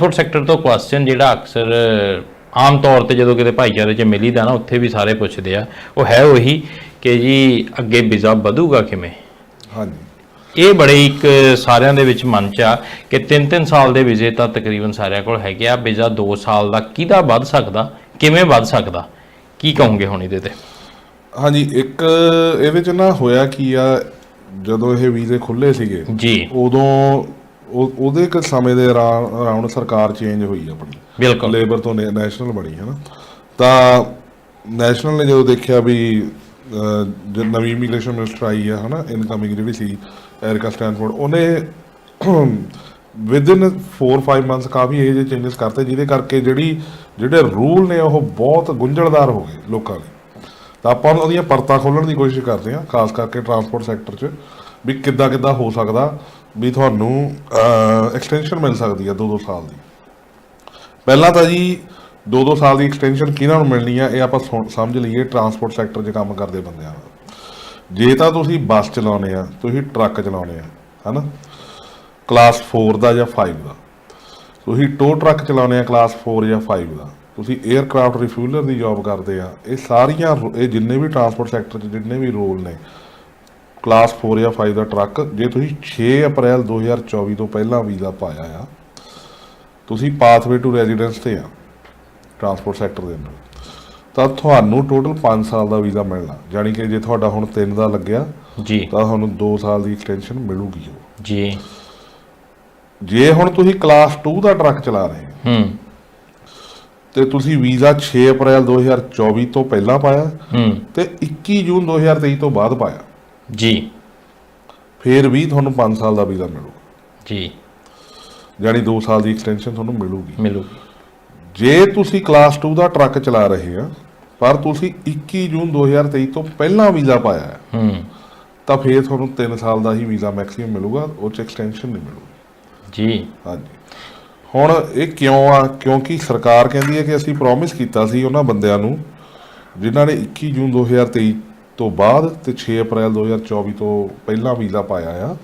Transport sector ਤੋਂ question ਜਿਹੜਾ ਅਕਸਰ ਆਮ ਤੌਰ ਤੇ ਜਦੋਂ ਕਿਤੇ ਭਾਈਚਾਰੇ 'ਚ ਮਿਲੀਦਾ ਨਾ ਉੱਥੇ ਵੀ ਸਾਰੇ ਪੁੱਛਦੇ ਆ। ਉਹ ਹੈ ਉਹੀ ਕਿ ਜੀ ਅੱਗੇ ਵੀਜ਼ਾ ਵਧੂਗਾ ਕਿਵੇਂ? ਹਾਂਜੀ। ਇਹ ਬੜੇ ਇੱਕ ਸਾਰਿਆਂ ਦੇ ਵਿੱਚ ਮਨ ਚ ਆ ਕਿ 3-3 ਸਾਲ ਦੇ ਵੀਜ਼ੇ ਤਾਂ ਤਕਰੀਬਨ ਸਾਰਿਆਂ ਕੋਲ ਹੈਗੇ ਆ। ਵੀਜ਼ਾ 2 ਸਾਲ ਦਾ ਕਿਹਦਾ ਵੱਧ ਸਕਦਾ ਕਿਵੇਂ ਵੱਧ ਸਕਦਾ? ਕੀ ਕਹੋਗੇ ਹੁਣ ਇਹਦੇ ਤੇ? ਹਾਂਜੀ ਇੱਕ ਇਹਦੇ ਚ ਨਾ ਹੋਇਆ ਕੀ ਆ ਜਦੋਂ ਇਹ ਵੀਜ਼ੇ ਖੁੱਲੇ ਸੀਗੇ ਜੀ। ਉਦੋਂ ਉਹ- ਉਹਦੇ ਇੱਕ ਸਮੇਂ ਦੇ ਅਰਾਊਂਡ ਸਰਕਾਰ ਚੇਂਜ ਹੋਈ ਆਪਣੀ। ਬਿਲਕੁਲ। ਲੇਬਰ ਤੋਂ ਨੈਸ਼ਨਲ ਬਣੀ ਹੈ ਨਾ ਤਾਂ ਨੈਸ਼ਨਲ ਨੇ ਜਦੋਂ ਦੇਖਿਆ ਵੀ ਜਦ ਨਵੀਂ ਇਮੀਗ੍ਰੇਸ਼ਨ ਮਿਨਿਸਟਰ ਆਈ ਆ ਹਨਾ ਇਨਕਮਿੰਗ ਜਿਹੜੀ ਸੀ ਐਰਿਕਾ ਸਟੈਨਫੋਰਡ ਉਹਨੇ ਵਿਦਿਨ 4-5 ਮੰਥਸ ਕਾਫੀ ਇਹ ਜਿਹੇ ਚੇਂਜਸ ਕਰਤੇ ਜਿਹਦੇ ਕਰਕੇ ਜਿਹੜੀ ਜਿਹੜੇ ਰੂਲ ਨੇ ਉਹ ਬਹੁਤ ਗੁੰਝਲਦਾਰ ਹੋ ਗਏ ਲੋਕਾਂ ਲਈ ਤਾਂ ਆਪਾਂ ਉਹਦੀਆਂ ਪਰਤਾਂ ਖੋਲਣ ਦੀ ਕੋਸ਼ਿਸ਼ ਕਰਦੇ ਹਾਂ ਖਾਸ ਕਰਕੇ ਟਰਾਂਸਪੋਰਟ ਸੈਕਟਰ 'ਚ ਵੀ ਕਿੱਦਾਂ ਕਿੱਦਾਂ ਹੋ ਸਕਦਾ। ਵੀ ਤੁਹਾਨੂੰ ਐਕਸਟੈਂਸ਼ਨ ਮਿਲ ਸਕਦੀ ਹੈ 2-2 ਸਾਲ ਦੀ। ਪਹਿਲਾਂ ਤਾਂ ਜੀ 2-2 ਸਾਲ ਦੀ ਐਕਸਟੈਂਸ਼ਨ ਕਿਹਨਾਂ ਨੂੰ ਮਿਲਣੀ ਆ, ਇਹ ਆਪਾਂ ਸਮਝ ਲਈਏ ਟਰਾਂਸਪੋਰਟ ਸੈਕਟਰ 'ਚ ਕੰਮ ਕਰਦੇ ਬੰਦਿਆਂ ਨੂੰ ਜੇ ਤਾਂ ਤੁਸੀਂ ਬੱਸ ਚਲਾਉਣੇ ਆ, ਤੁਸੀਂ ਟਰੱਕ ਚਲਾਉਣੇ ਆ, ਹਨਾ? ਕਲਾਸ 4 ਦਾ ਜਾਂ 5 ਦਾ। ਤੁਸੀਂ ਟੋ ਟਰੱਕ ਚਲਾਉਣੇ ਆ ਕਲਾਸ 4 ਜਾਂ 5 ਦਾ। ਤੁਸੀਂ 에ਅਰਕ੍ਰਾਫਟ ਰਿਫਿਊਲਰ ਦੀ ਜੌਬ ਕਰਦੇ ਆ, ਇਹ ਸਾਰੀਆਂ ਇਹ ਜਿੰਨੇ ਵੀ ਟਰਾਂਸਪੋਰਟ ਸੈਕਟਰ 'ਚ ਜਿੰਨੇ ਵੀ ਰੋਲ ਨੇ ਕਲਾਸ 4 ਜਾਂ 5 ਦਾ ਟਰੱਕ ਜੇ ਤੁਸੀਂ 6 ਅਪ੍ਰੈਲ 2024 ਤੋਂ ਪਹਿਲਾਂ ਵੀਜ਼ਾ ਪਾਇਆ ਆ ਤੁਸੀਂ ਪਾਥਵੇ ਟੂ ਰੈਜ਼ੀਡੈਂਸ ਤੇ ਆ ਟਰਾਂਸਪੋਰਟ ਸੈਕਟਰ ਦੇ ਅੰਦਰ। ਤਾਂ ਤੁਹਾਨੂੰ ਟੋਟਲ 5 ਸਾਲ ਦਾ ਵੀਜ਼ਾ ਮਿਲਣਾ ਯਾਨੀ ਕਿ ਜੇ ਤੁਹਾਡਾ ਹੁਣ 3 ਦਾ ਲੱਗਿਆ ਜੀ। ਤਾਂ ਤੁਹਾਨੂੰ 2 ਸਾਲ ਦੀ ਐਕਸਟੈਂਸ਼ਨ ਮਿਲੂਗੀ ਜੀ। ਜੇ ਹੁਣ ਤੁਸੀਂ ਕਲਾਸ 2 ਦਾ ਟਰੱਕ ਚਲਾ ਰਹੇ ਹੋ ਹੂੰ। ਤੇ ਤੁਸੀਂ ਵੀਜ਼ਾ 6 ਅਪ੍ਰੈਲ 2024 ਤੋਂ ਪਹਿਲਾਂ ਪਾਇਆ ਹੂੰ। ਤੇ 21 ਜੂਨ 2023 ਤੋਂ ਬਾਅਦ ਪਾਇਆ। ਜੀ। ਫੇਰ ਵੀ ਤੁਹਾਨੂੰ 5 ਸਾਲ ਦਾ ਵੀਜ਼ਾ ਮਿਲੂਗਾ। ਜੀ। ਯਾਨੀ 2 ਸਾਲ ਦੀ ਐਕਸਟੈਂਸ਼ਨ ਤੁਹਾਨੂੰ ਮਿਲੂਗੀ। ਮਿਲੂ ਜੇ ਤੁਸੀਂ ਕਲਾਸ 2 ਦਾ ਟਰੱਕ ਚਲਾ ਰਹੇ ਆ ਪਰ ਤੁਸੀਂ 21 ਜੂਨ 2023 ਤੋਂ ਪਹਿਲਾਂ ਵੀਜ਼ਾ ਪਾਇਆ ਹੈ ਹੂੰ। ਤਾਂ ਫੇਰ ਤੁਹਾਨੂੰ 3 ਸਾਲ ਦਾ ਹੀ ਵੀਜ਼ਾ ਮੈਕਸਿਮਮ ਮਿਲੂਗਾ ਉਹ ਚ ਐਕਸਟੈਂਸ਼ਨ ਨਹੀਂ ਮਿਲੂਗੀ। ਜੀ। ਹਾਂਜੀ। ਹੁਣ ਇਹ ਕਿਉਂ ਆ? ਕਿਉਂਕਿ ਸਰਕਾਰ ਕਹਿੰਦੀ ਹੈ ਕਿ ਅਸੀਂ ਪ੍ਰੋਮਿਸ ਕੀਤਾ ਸੀ ਉਹਨਾਂ ਬੰਦਿਆਂ ਨੂੰ ਜਿਨ੍ਹਾਂ ਨੇ 21 ਜੂਨ 2023 ਤੋਂ ਬਾਅਦ ਤੇ 6 ਅਪ੍ਰੈਲ 2024 ਤੋਂ ਪਹਿਲਾਂ ਵੀਜ਼ਾ ਪਾਇਆ ਆ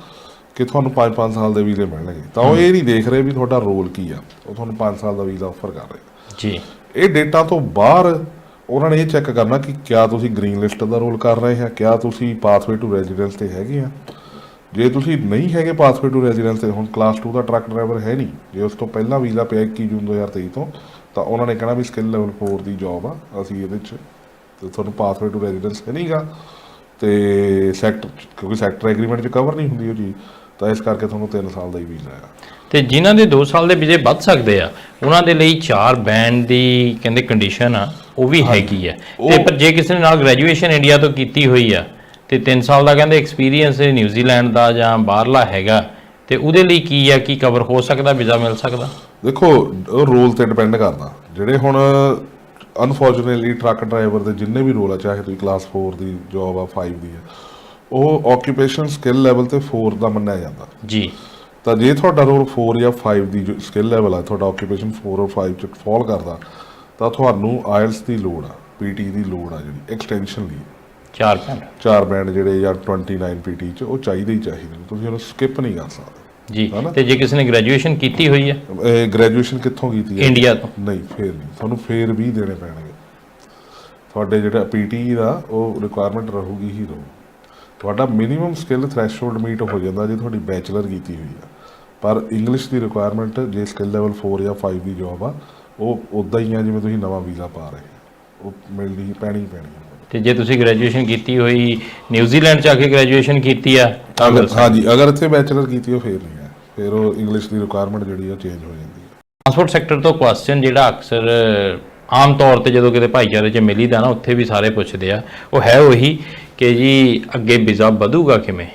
ਕਿ ਤੁਹਾਨੂੰ 5-5 ਸਾਲ ਦੇ ਵੀਜ਼ੇ ਮਿਲਣਗੇ। ਤਾਂ ਉਹ ਇਹ ਨਹੀਂ ਦੇਖ ਰਹੇ ਵੀ ਤੁਹਾਡਾ ਰੋਲ ਕੀ ਆ। ਉਹ ਤੁਹਾਨੂੰ 5 ਸਾਲ ਦਾ ਵੀਜ਼ਾ ਆਫਰ ਕਰ ਰਹੇ ਜੀ। ਇਹ ਡੇਟਾ ਤੋਂ ਬਾਹਰ ਉਹਨਾਂ ਨੇ ਇਹ ਚੈੱਕ ਕਰਨਾ ਕਿ ਕਿਆ ਤੁਸੀਂ ਗ੍ਰੀਨ ਲਿਸਟ ਦਾ ਰੋਲ ਕਰ ਰਹੇ ਆ ਕਿਆ ਤੁਸੀਂ ਪਾਥਵੇ ਟੂ ਰੈਜ਼ੀਡੈਂਸ ਤੇ ਹੈਗੇ ਆ। ਜੇ ਤੁਸੀਂ ਨਹੀਂ ਹੈਗੇ ਪਾਥਵੇ ਟੂ ਰੈਜ਼ੀਡੈਂਸ ਤੇ ਹੁਣ ਕਲਾਸ 2 ਦਾ ਟਰੱਕ ਡਰਾਈਵਰ ਹੈ ਨਹੀਂ ਜੇ ਉਸ ਤੋਂ ਪਹਿਲਾਂ ਵੀਜ਼ਾ ਪਿਆ 21 ਜੂਨ 2023 ਤੋਂ ਤਾਂ ਉਹਨਾਂ ਨੇ ਕਹਿਣਾ ਵੀ ਸਕਿੱਲ ਲੈਵਲ 4 ਦੀ ਜੌਬ ਆ ਅਸੀਂ ਇਹਦੇ ਚ ਤੇ ਤੁਹਾਨੂੰ ਪਾਥਵੇ ਟੂ ਰੈਜ਼ੀਡੈਂਸ ਹੈ ਨਹੀਂਗਾ ਤੇ ਸੈਕਟਰ ਕਿਉਂਕਿ ਸੈਕਟਰ ਐਗਰੀਮੈਂਟ ਚ ਕਵਰ ਨਹੀਂ ਹੁੰਦੀ ਉਹ ਚੀਜ਼ ਤਾਂ ਇਸ ਕਰਕੇ ਤੁਹਾਨੂੰ 3 ਸਾਲ ਦਾ ਹੀ ਵੀਜ਼ਾ ਆ ਤੇ ਜਿਨ੍ਹਾਂ ਦੇ 2 ਸਾਲ ਦੇ ਵੀਜ਼ੇ ਵੱਧ ਸਕਦੇ ਆ ਉਹਨਾਂ ਦੇ ਲਈ 4 ਬੈਂਡ ਦੀ ਕਹਿੰਦੇ ਕੰਡੀਸ਼ਨ ਆ ਉਹ ਵੀ ਹੈਗੀ ਆ। ਤੇ ਪਰ ਜੇ ਕਿਸੇ ਨੇ ਨਾਲ ਗ੍ਰੈਜੂਏਸ਼ਨ ਇੰਡੀਆ ਤੋਂ ਕੀਤੀ ਹੋਈ ਆ ਤੇ 3 ਸਾਲ ਦਾ ਕਹਿੰਦੇ ਐਕਸਪੀਰੀਅੰਸ ਨਿਊਜ਼ੀਲੈਂਡ ਦਾ ਜਾਂ ਬਾਹਰਲਾ ਹੈਗਾ ਤੇ ਉਹਦੇ ਲਈ ਕੀ ਆ ਕੀ ਕਵਰ ਹੋ ਸਕਦਾ ਵੀਜ਼ਾ ਮਿਲ ਸਕਦਾ? ਦੇਖੋ ਰੋਲ ਤੇ ਡਿਪੈਂਡ ਕਰਦਾ। ਜਿਹੜੇ ਹੁਣ ਅਨਫੋਰਚੂਨੇਟਲੀ ਟਰੱਕ ਡਰਾਈਵਰ ਦੇ ਜਿੰਨੇ ਵੀ ਰੋਲ ਆ ਚਾਹੇ ਤੁਸੀਂ ਕਲਾਸ 4 ਦੀ ਜੌਬ ਆ 5 ਦੀ ਆ ਉਹ ਆਕੂਪੇਸ਼ਨ ਸਕਿੱਲ ਲੈਵਲ ਤੇ 4 ਦਾ ਮੰਨਿਆ ਜਾਂਦਾ। ਜੀ। ਤਾਂ ਜੇ ਤੁਹਾਡਾ ਰੋਲ 4 ਜਾਂ 5 ਦੀ ਸਕਿੱਲ ਲੈਵਲ ਆ ਤੁਹਾਡਾ ਆਕੂਪੇਸ਼ਨ 4 ਔਰ 5 ਚ ਫਾਲ ਕਰਦਾ ਤਾਂ ਤੁਹਾਨੂੰ ਆਇਲਸ ਦੀ ਲੋੜ ਆ ਪੀਟੀ ਦੀ ਲੋੜ ਆ ਜਿਹੜੀ ਐਕਸਟੈਂਸ਼ਨ ਲਈ। 4 ਬੈਂਡ ਚਾਰ ਬੈਂਡ ਜਿਹੜੇ ਜਾਂ 29 ਪੀਟੀ ਚ ਉਹ ਚਾਹੀਦੇ ਹੀ ਚਾਹੀਦੇ ਤੁਸੀਂ ਉਹਨੂੰ ਸਕਿਪ ਨਹੀਂ ਕਰ ਸਕਦੇ। ਜੀ ਹਨਾ? ਤੇ ਜੇ ਕਿਸੇ ਨੇ ਗ੍ਰੈਜੂਏਸ਼ਨ ਕੀਤੀ ਹੋਈ ਹੈ? ਇਹ ਗ੍ਰੈਜੂਏਸ਼ਨ ਕਿੱਥੋਂ ਕੀਤੀ ਹੈ? ਇੰਡੀਆ ਤੋਂ। ਨਹੀਂ ਫੇਰ ਨਹੀਂ। ਤੁਹਾਨੂੰ ਫੇਰ ਵੀ ਦੇਣੇ ਪੈਣਗੇ। ਤੁਹਾਡੇ ਜਿਹੜਾ ਪੀਟੀ ਦਾ ਉਹ ਰਿਕੁਆਇਰਮੈਂਟ ਰਹੂਗੀ ਹੀ ਰਹੂ। ਤੁਹਾਡਾ ਮਿਨੀਮਮ ਸਕਿੱਲ ਥ੍ਰੈਸ਼ਹੋਲਡ ਮੀਟ ਹੋ ਜਾਂਦਾ ਜੇ ਤੁਹਾਡੀ ਬੈਚਲਰ ਕੀਤੀ ਹੋਈ ਆ ਪਰ ਇੰਗਲਿਸ਼ ਦੀ ਰਿਕੁਆਇਰਮੈਂਟ ਜੇ ਸਕਿੱਲ ਲੈਵਲ 4 ਜਾਂ 5 ਦੀ ਜੌਬ ਆ ਉਹ ਉਦਾਂ ਹੀ ਆ ਜਿਵੇਂ ਤੁਸੀਂ ਨਵਾਂ ਵੀਜ਼ਾ ਪਾ ਰਹੇ ਹੋ। ਉਹ ਮਿਲਣੀ ਪੈਣੀ ਹੀ ਪੈਣੀ ਆ। ਤੇ ਜੇ ਤੁਸੀਂ ਗ੍ਰੈਜੂਏਸ਼ਨ ਕੀਤੀ ਹੋਈ ਨਿਊਜ਼ੀਲੈਂਡ ਚ ਆ ਕੇ ਗ੍ਰੈਜੂਏਸ਼ਨ ਕੀਤੀ ਆ ਤਾਂ ਮਿਲ ਅਗਰ ਹਾਂਜੀ ਅਗਰ ਇੱਥੇ ਬੈਚਲਰ ਕੀਤੀ ਉਹ ਫੇਰ ਨਹੀਂ ਹੈ। ਫੇਰ ਉਹ ਇੰਗਲਿਸ਼ ਦੀ ਰਿਕੁਆਇਰਮੈਂਟ ਜਿਹੜੀ ਆ ਚੇਂਜ ਹੋ ਜਾਂਦੀ ਹੈ। ਟਰਾਂਸਪੋਰਟ ਸੈਕਟਰ ਤੋਂ ਕੁਐਸਚਨ ਜਿਹੜਾ ਅਕਸਰ ਆਮ ਤੌਰ ਤੇ ਜਦੋਂ ਕਿਤੇ ਭਾਈਚਾਰੇ 'ਚ ਮਿਲੀਦਾ ਨਾ ਉੱਥੇ ਵੀ ਸਾਰੇ ਪੁੱਛਦੇ ਆ। ਉਹ ਹੈ ਉਹੀ ਕਿ ਜੀ ਅੱਗੇ ਵੀਜ਼ਾ ਵਧੂਗਾ ਕਿਵੇਂ?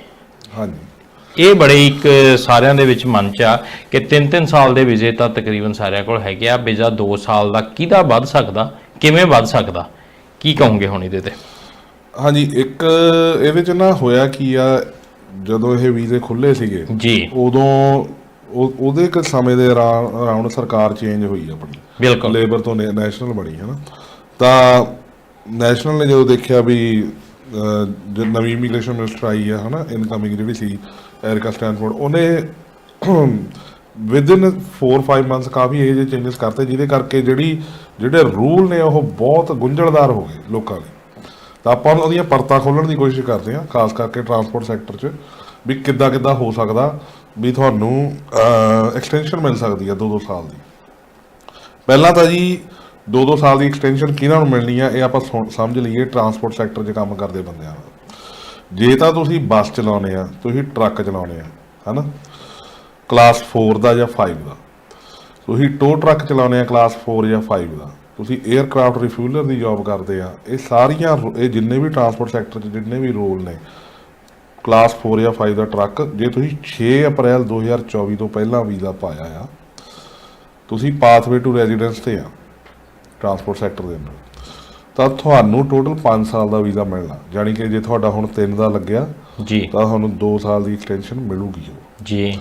ਹਾਂਜੀ। ਇਹ ਬੜੇ ਇੱਕ ਸਾਰਿਆਂ ਦੇ ਵਿੱਚ ਮਨ ਚ ਆ ਕਿ 3-3 ਸਾਲ ਦੇ ਵੀਜ਼ੇ ਤਾਂ ਤਕਰੀਬਨ ਸਾਰਿਆਂ ਕੋਲ ਹੈਗੇ ਆ। ਵੀਜ਼ਾ 2 ਸਾਲ ਦਾ ਕਿਹਦਾ ਵੱਧ ਸਕਦਾ ਕਿਵੇਂ ਵੱਧ ਸਕਦਾ? ਕੀ ਕਹੋਗੇ ਹੁਣ ਇਹਦੇ ਤੇ? ਹਾਂਜੀ ਇੱਕ ਇਹਦੇ ਚ ਨਾ ਹੋਇਆ ਕੀ ਆ ਜਦੋਂ ਇਹ ਵੀਜ਼ੇ ਖੁੱਲੇ ਸੀਗੇ ਜੀ। ਉਦੋਂ ਉਹ- ਉਹਦੇ ਇੱਕ ਸਮੇਂ ਦੇ ਅਰਾਊਂਡ ਸਰਕਾਰ ਚੇਂਜ ਹੋਈ ਆਪਣੀ। ਬਿਲਕੁਲ। ਲੇਬਰ ਤੋਂ ਨੈਸ਼ਨਲ ਬਣੀ ਹੈ ਨਾ ਤਾਂ ਨੈਸ਼ਨਲ ਨੇ ਜਦੋਂ ਦੇਖਿਆ ਵੀ ਨਵੀਂ ਇਮੀਗ੍ਰੇਸ਼ਨ ਮਿਨਿਸਟਰ ਆਈ ਆ ਹਨਾ ਇਨਕਮਿੰਗ ਜਿਹੜੀ ਸੀ ਐਰਿਕਾ ਸਟੈਨਫੋਰਡ ਉਹਨੇ ਵਿਦਿਨ 4-5 ਮੰਥਸ ਕਾਫੀ ਇਹ ਜਿਹੇ ਚੇਂਜਸ ਕਰਤੇ, ਜਿਹਦੇ ਕਰਕੇ ਜਿਹੜੀ, ਜਿਹੜੇ ਰੂਲ ਨੇ ਉਹ ਬਹੁਤ ਗੁੰਝਲਦਾਰ ਹੋ ਗਏ ਲੋਕਾਂ ਲਈ ਤਾਂ ਆਪਾਂ ਉਹਦੀਆਂ ਪਰਤਾਂ ਖੋਲਣ ਦੀ ਕੋਸ਼ਿਸ਼ ਕਰਦੇ ਹਾਂ, ਖਾਸ ਕਰਕੇ ਟਰਾਂਸਪੋਰਟ ਸੈਕਟਰ 'ਚ, ਵੀ ਕਿੱਦਾਂ ਕਿੱਦਾਂ ਹੋ ਸਕਦਾ, ਵੀ ਤੁਹਾਨੂੰ ਐਕਸਟੈਂਸ਼ਨ ਮਿਲ ਸਕਦੀ ਹੈ 2-2 ਸਾਲ ਦੀ। ਪਹਿਲਾਂ ਤਾਂ ਜੀ 2-2 ਸਾਲ ਦੀ ਐਕਸਟੈਂਸ਼ਨ ਕਿਹਨਾਂ ਨੂੰ ਮਿਲਣੀ ਆ, ਇਹ ਆਪਾਂ ਸੁਣ- ਸਮਝ ਲਈਏ ਟਰਾਂਸਪੋਰਟ ਸੈਕਟਰ 'ਚ ਕੰਮ ਕਰਦੇ ਬੰਦਿਆਂ ਨੂੰ। ਜੇ ਤਾਂ ਤੁਸੀਂ ਬੱਸ ਚਲਾਉਣੇ ਆ, ਤੁਸੀਂ ਟਰੱਕ ਚਲਾਉਣੇ ਆ, ਹਨਾ? ਕਲਾਸ 4 ਦਾ ਜਾਂ 5 ਦਾ। ਤੁਸੀਂ ਟੋ ਟਰੱਕ ਚਲਾਉਣੇ ਆ ਕਲਾਸ 4 ਜਾਂ 5 ਦਾ। ਤੁਸੀਂ 에ਅਰਕ੍ਰਾਫਟ ਰਿਫਿਊਲਰ ਦੀ ਜੌਬ ਕਰਦੇ ਆ। ਇਹ ਸਾਰੀਆਂ ਇਹ ਜਿੰਨੇ ਵੀ ਟਰਾਂਸਪੋਰਟ ਸੈਕਟਰ 'ਚ ਜਿੰਨੇ ਵੀ ਰੋਲ ਨੇ ਕਲਾਸ 4 ਜਾਂ 5 ਦਾ ਟਰੱਕ ਜੇ ਤੁਸੀਂ 6 ਅਪ੍ਰੈਲ 2024 ਤੋਂ ਪਹਿਲਾਂ ਵੀਜ਼ਾ ਪਾਇਆ ਆ ਤੁਸੀਂ ਪਾਥਵੇ ਟੂ ਰੈਜ਼ੀਡੈਂਸ ਤੇ ਆ ਟਰਾਂਸਪੋਰਟ ਸੈਕਟਰ ਦੇ ਅੰਦਰ। ਤਾਂ ਤੁਹਾਨੂੰ ਟੋਟਲ 5 ਸਾਲ ਦਾ ਵੀਜ਼ਾ ਮਿਲਣਾ। ਯਾਨੀ ਕਿ ਜੇ ਤੁਹਾਡਾ ਹੁਣ 3 ਦਾ ਲੱਗਿਆ ਜੀ। ਤਾਂ ਤੁਹਾਨੂੰ 2 ਸਾਲ ਦੀ ਐਕਸਟੈਂਸ਼ਨ ਮਿਲੂਗੀ। ਜੀ।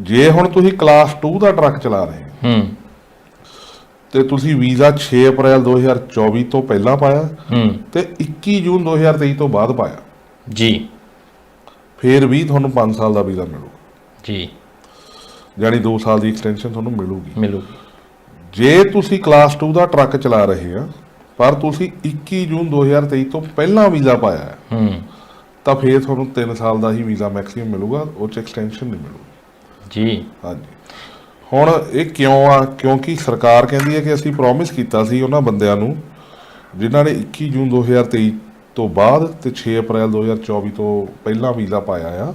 ਜੇ ਹੁਣ ਤੁਸੀਂ ਕਲਾਸ 2 ਦਾ ਟਰੱਕ ਚਲਾ ਰਹੇ ਹੋ ਹੂੰ। ਤੇ ਤੁਸੀਂ ਵੀਜ਼ਾ 6 ਅਪ੍ਰੈਲ 2024 ਤੋਂ ਪਹਿਲਾਂ ਪਾਇਆ ਹੂੰ। ਤੇ 21 ਜੂਨ 2023 ਤੋਂ ਬਾਅਦ ਪਾਇਆ। ਜੀ। ਫੇਰ ਵੀ ਤੁਹਾਨੂੰ 5 ਸਾਲ ਦਾ ਵੀਜ਼ਾ ਮਿਲੂਗਾ। ਜੀ। ਯਾਨੀ 2 ਸਾਲ ਦੀ ਐਕਸਟੈਂਸ਼ਨ ਤੁਹਾਨੂੰ ਮਿਲੂਗੀ। ਮਿਲੂ। ਜੇ ਤੁਸੀਂ ਕਲਾਸ 2 ਦਾ ਟਰੱਕ ਚਲਾ ਰਹੇ ਆ ਪਰ ਤੁਸੀਂ 21 ਜੂਨ 2023 ਤੋਂ ਪਹਿਲਾਂ ਵੀਜ਼ਾ ਪਾਇਆ ਹੈ ਹੂੰ। ਤਾਂ ਫੇਰ ਤੁਹਾਨੂੰ 3 ਸਾਲ ਦਾ ਹੀ ਵੀਜ਼ਾ ਮੈਕਸਿਮਮ ਮਿਲੂਗਾ ਉਹ ਚ ਐਕਸਟੈਂਸ਼ਨ ਨਹੀਂ ਮਿਲੂਗੀ। ਜੀ। ਹਾਂਜੀ। ਹੁਣ ਇਹ ਕਿਉਂ ਆ? ਕਿਉਂਕਿ ਸਰਕਾਰ ਕਹਿੰਦੀ ਹੈ ਕਿ ਅਸੀਂ ਪ੍ਰੋਮਿਸ ਕੀਤਾ ਸੀ ਉਹਨਾਂ ਬੰਦਿਆਂ ਨੂੰ ਜਿਨ੍ਹਾਂ ਨੇ 21 ਜੂਨ 2023 ਤੋਂ ਬਾਅਦ ਤੇ 6 ਅਪ੍ਰੈਲ 2024 ਤੋਂ ਪਹਿਲਾਂ ਵੀਜ਼ਾ ਪਾਇਆ ਆ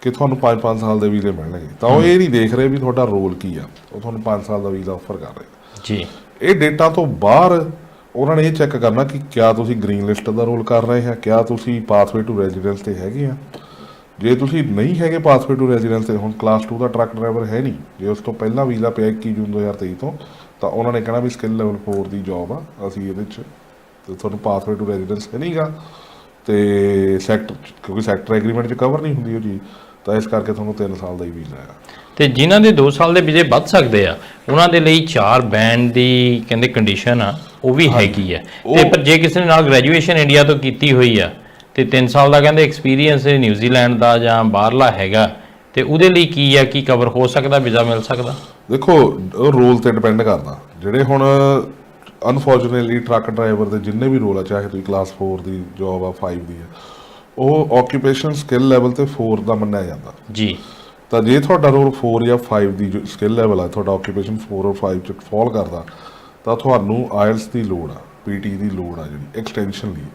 ਕਿ ਤੁਹਾਨੂੰ 5-5 ਸਾਲ ਦੇ ਵੀਜ਼ੇ ਮਿਲਣਗੇ। ਤਾਂ ਉਹ ਇਹ ਨਹੀਂ ਦੇਖ ਰਹੇ ਵੀ ਤੁਹਾਡਾ ਰੋਲ ਕੀ ਆ। ਉਹ ਤੁਹਾਨੂੰ 5 ਸਾਲ ਦਾ ਵੀਜ਼ਾ ਆਫਰ ਕਰ ਰਹੇ ਜੀ। ਇਹ ਡੇਟਾ ਤੋਂ ਬਾਹਰ ਉਹਨਾਂ ਨੇ ਇਹ ਚੈੱਕ ਕਰਨਾ ਕਿ ਕਿਆ ਤੁਸੀਂ ਗ੍ਰੀਨ ਲਿਸਟ ਦਾ ਰੋਲ ਕਰ ਰਹੇ ਆ ਕਿਆ ਤੁਸੀਂ ਪਾਥਵੇ ਟੂ ਰੈਜ਼ੀਡੈਂਸ ਤੇ ਹੈਗੇ ਆ। ਜੇ ਤੁਸੀਂ ਨਹੀਂ ਹੈਗੇ ਪਾਥਵੇ ਟੂ ਰੈਜ਼ੀਡੈਂਸ ਤੇ ਹੁਣ ਕਲਾਸ 2 ਦਾ ਟਰੱਕ ਡਰਾਈਵਰ ਹੈ ਨਹੀਂ ਜੇ ਉਸ ਤੋਂ ਪਹਿਲਾਂ ਵੀਜ਼ਾ ਪਿਆ 21 ਜੂਨ 2023 ਤੋਂ ਤਾਂ ਉਹਨਾਂ ਨੇ ਕਹਿਣਾ ਵੀ ਸਕਿੱਲ ਲੈਵਲ 4 ਦੀ ਜੌਬ ਆ ਅਸੀਂ ਇਹਦੇ ਚ ਤੇ ਤੁਹਾਨੂੰ ਪਾਥਵੇ ਟੂ ਰੈਜ਼ੀਡੈਂਸ ਹੈ ਨਹੀਂਗਾ। ਤੇ ਸੈਕਟਰ ਕਿਉਂਕਿ ਸੈਕਟਰ ਐਗਰੀਮੈਂਟ ਚ ਕਵਰ ਨਹੀਂ ਹੁੰਦੀ ਉਹ ਚੀਜ਼ ਤਾਂ ਇਸ ਕਰਕੇ ਤੁਹਾਨੂੰ 3 ਸਾਲ ਦਾ ਹੀ ਵੀਜ਼ਾ ਆ ਤੇ ਜਿਨ੍ਹਾਂ ਦੇ 2 ਸਾਲ ਦੇ ਵੀਜ਼ੇ ਵੱਧ ਸਕਦੇ ਆ ਉਹਨਾਂ ਦੇ ਲਈ 4 ਬੈਂਡ ਦੀ ਕਹਿੰਦੇ ਕੰਡੀਸ਼ਨ ਆ ਉਹ ਵੀ ਹੈਗੀ ਆ। ਤੇ ਪਰ ਜੇ ਕਿਸੇ ਨੇ ਨਾਲ ਗ੍ਰੈਜੂਏਸ਼ਨ ਇੰਡੀਆ ਤੋਂ ਕੀਤੀ ਹੋਈ ਆ ਤੇ 3 ਸਾਲ ਦਾ ਕਹਿੰਦੇ ਐਕਸਪੀਰੀਅੰਸ ਨਿਊਜ਼ੀਲੈਂਡ ਦਾ ਜਾਂ ਬਾਹਰਲਾ ਹੈਗਾ। ਤੇ ਉਹਦੇ ਲਈ ਕੀ ਆ ਕੀ ਕਵਰ ਹੋ ਸਕਦਾ ਵੀਜ਼ਾ ਮਿਲ ਸਕਦਾ? ਦੇਖੋ ਰੋਲ ਤੇ ਡਿਪੈਂਡ ਕਰਦਾ। ਜਿਹੜੇ ਹੁਣ ਅਨਫੋਰਚੂਨੇਟਲੀ ਟਰੱਕ ਡਰਾਈਵਰ ਦੇ ਜਿੰਨੇ ਵੀ ਰੋਲ ਆ ਚਾਹੇ ਤੁਸੀਂ ਕਲਾਸ 4 ਦੀ ਜੌਬ ਆ 5 ਦੀ ਆ ਉਹ ਆਕੂਪੇਸ਼ਨ ਸਕਿੱਲ ਲੈਵਲ ਤੇ 4 ਦਾ ਮੰਨਿਆ ਜਾਂਦਾ। ਜੀ। ਤਾਂ ਜੇ ਤੁਹਾਡਾ ਰੋਲ 4 ਜਾਂ 5 ਦੀ ਸਕਿੱਲ ਲੈਵਲ ਆ ਤੁਹਾਡਾ ਆਕੂਪੇਸ਼ਨ 4 ਔਰ 5 ਚ ਫਾਲ ਕਰਦਾ ਤਾਂ ਤੁਹਾਨੂੰ ਆਇਲਸ ਦੀ ਲੋੜ ਆ ਪੀਟੀ ਦੀ ਲੋੜ ਆ ਜਿਹੜੀ ਐਕਸਟੈਂਸ਼ਨ ਲਈ।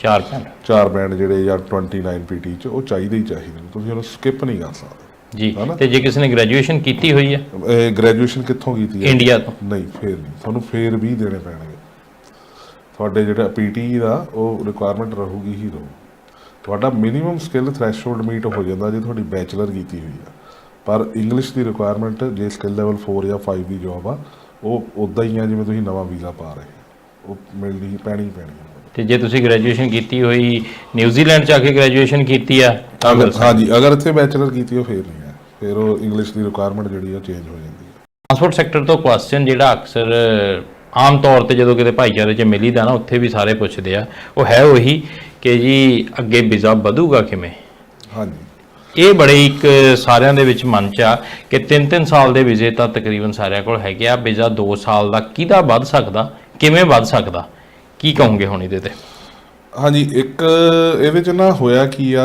4 ਬੈਂਡ ਚਾਰ ਬੈਂਡ ਜਿਹੜੇ ਜਾਂ 29 ਪੀਟੀ ਚ ਉਹ ਚਾਹੀਦੇ ਹੀ ਚਾਹੀਦੇ ਨੇ। ਤੁਸੀਂ ਉਹਨੂੰ ਸਕਿਪ ਨਹੀਂ ਕਰ ਸਕਦੇ। ਜੀ? ਤੇ ਜੇ ਕਿਸੇ ਨੇ ਗ੍ਰੈਜੂਏਸ਼ਨ ਕੀਤੀ ਹੋਈ ਇਹ ਗ੍ਰੈਜੂਏਸ਼ਨ ਕਿੱਥੋਂ ਕੀਤੀ ਹੈ? ਇੰਡੀਆ ਤੋਂ। ਨਹੀਂ ਫੇਰ ਨਹੀਂ। ਤੁਹਾਨੂੰ ਫੇਰ ਵੀ ਦੇਣੇ ਪੈਣਗੇ। ਤੁਹਾਡੇ ਜਿਹੜਾ ਪੀਟੀ ਦਾ ਉਹ ਰਿਕੁਆਇਰਮੈਂਟ ਰਹੂਗੀ ਹੀ ਰਹੂ। ਤੁਹਾਡਾ ਮਿਨੀਮਮ ਸਕਿੱਲ ਥ੍ਰੈਸ਼ਹੋਲਡ ਮੀਟ ਹੋ ਜਾਂਦਾ ਜੇ ਤੁਹਾਡੀ ਬੈਚਲਰ ਕੀਤੀ ਹੋਈ ਆ ਪਰ ਇੰਗਲਿਸ਼ ਦੀ ਰਿਕੁਆਇਰਮੈਂਟ ਜੇ ਸਕਿੱਲ ਲੈਵਲ 4 ਜਾਂ 5 ਦੀ ਜੌਬ ਆ ਉਹ ਉਦਾਂ ਹੀ ਆ ਜਿਵੇਂ ਤੁਸੀਂ ਨਵਾਂ ਵੀਜ਼ਾ ਪਾ ਰਹੇ ਹੋ। ਉਹ ਮਿਲਣੀ ਹੀ ਪੈਣੀ ਹੀ ਪੈਣੀ। ਤੇ ਜੇ ਤੁਸੀਂ ਗ੍ਰੈਜੂਏਸ਼ਨ ਕੀਤੀ ਹੋਈ ਨਿਊਜ਼ੀਲੈਂਡ ਚ ਆ ਕੇ ਗ੍ਰੈਜੂਏਸ਼ਨ ਕੀਤੀ ਆ ਤਾਂ ਮਿਲ ਹਾਂਜੀ ਅਗਰ ਇੱਥੇ ਬੈਚਲਰ ਕੀਤੀ ਉਹ ਫੇਰ ਨਹੀਂ ਹੈ। ਫੇਰ ਉਹ ਇੰਗਲਿਸ਼ ਦੀ ਰਿਕੁਆਇਰਮੈਂਟ ਜਿਹੜੀ ਆ ਚੇਂਜ ਹੋ ਜਾਂਦੀ ਹੈ। ਟਰਾਂਸਪੋਰਟ ਸੈਕਟਰ ਤੋਂ ਕੁਐਸਚਨ ਜਿਹੜਾ ਅਕਸਰ ਆਮ ਤੌਰ ਤੇ ਜਦੋਂ ਕਿਤੇ ਭਾਈਚਾਰੇ 'ਚ ਮਿਲੀਦਾ ਨਾ ਉੱਥੇ ਵੀ ਸਾਰੇ ਪੁੱਛਦੇ ਆ। ਉਹ ਹੈ ਉਹੀ ਕਿ ਜੀ ਅੱਗੇ ਵੀਜ਼ਾ ਵਧੂਗਾ ਕਿਵੇਂ? ਹਾਂਜੀ। ਇਹ ਬੜੇ ਇੱਕ ਸਾਰਿਆਂ ਦੇ ਵਿੱਚ ਮਨ 'ਚ ਆ ਕਿ 3-3 ਸਾਲ ਦੇ ਵੀਜ਼ੇ ਤਾਂ ਤਕਰੀਬਨ ਸਾਰਿਆਂ ਕੋਲ ਹੈਗੇ ਆ। ਵੀਜ਼ਾ 2 ਸਾਲ ਦਾ ਕਿਹਦਾ ਵੱਧ ਸਕਦਾ ਕਿਵੇਂ ਵੱਧ ਸਕਦਾ? ਕੀ ਕਹੋਗੇ ਹੁਣ ਇਹਦੇ ਤੇ? ਹਾਂਜੀ ਇੱਕ ਇਹਦੇ ਚ ਨਾ ਹੋਇਆ ਕੀ ਆ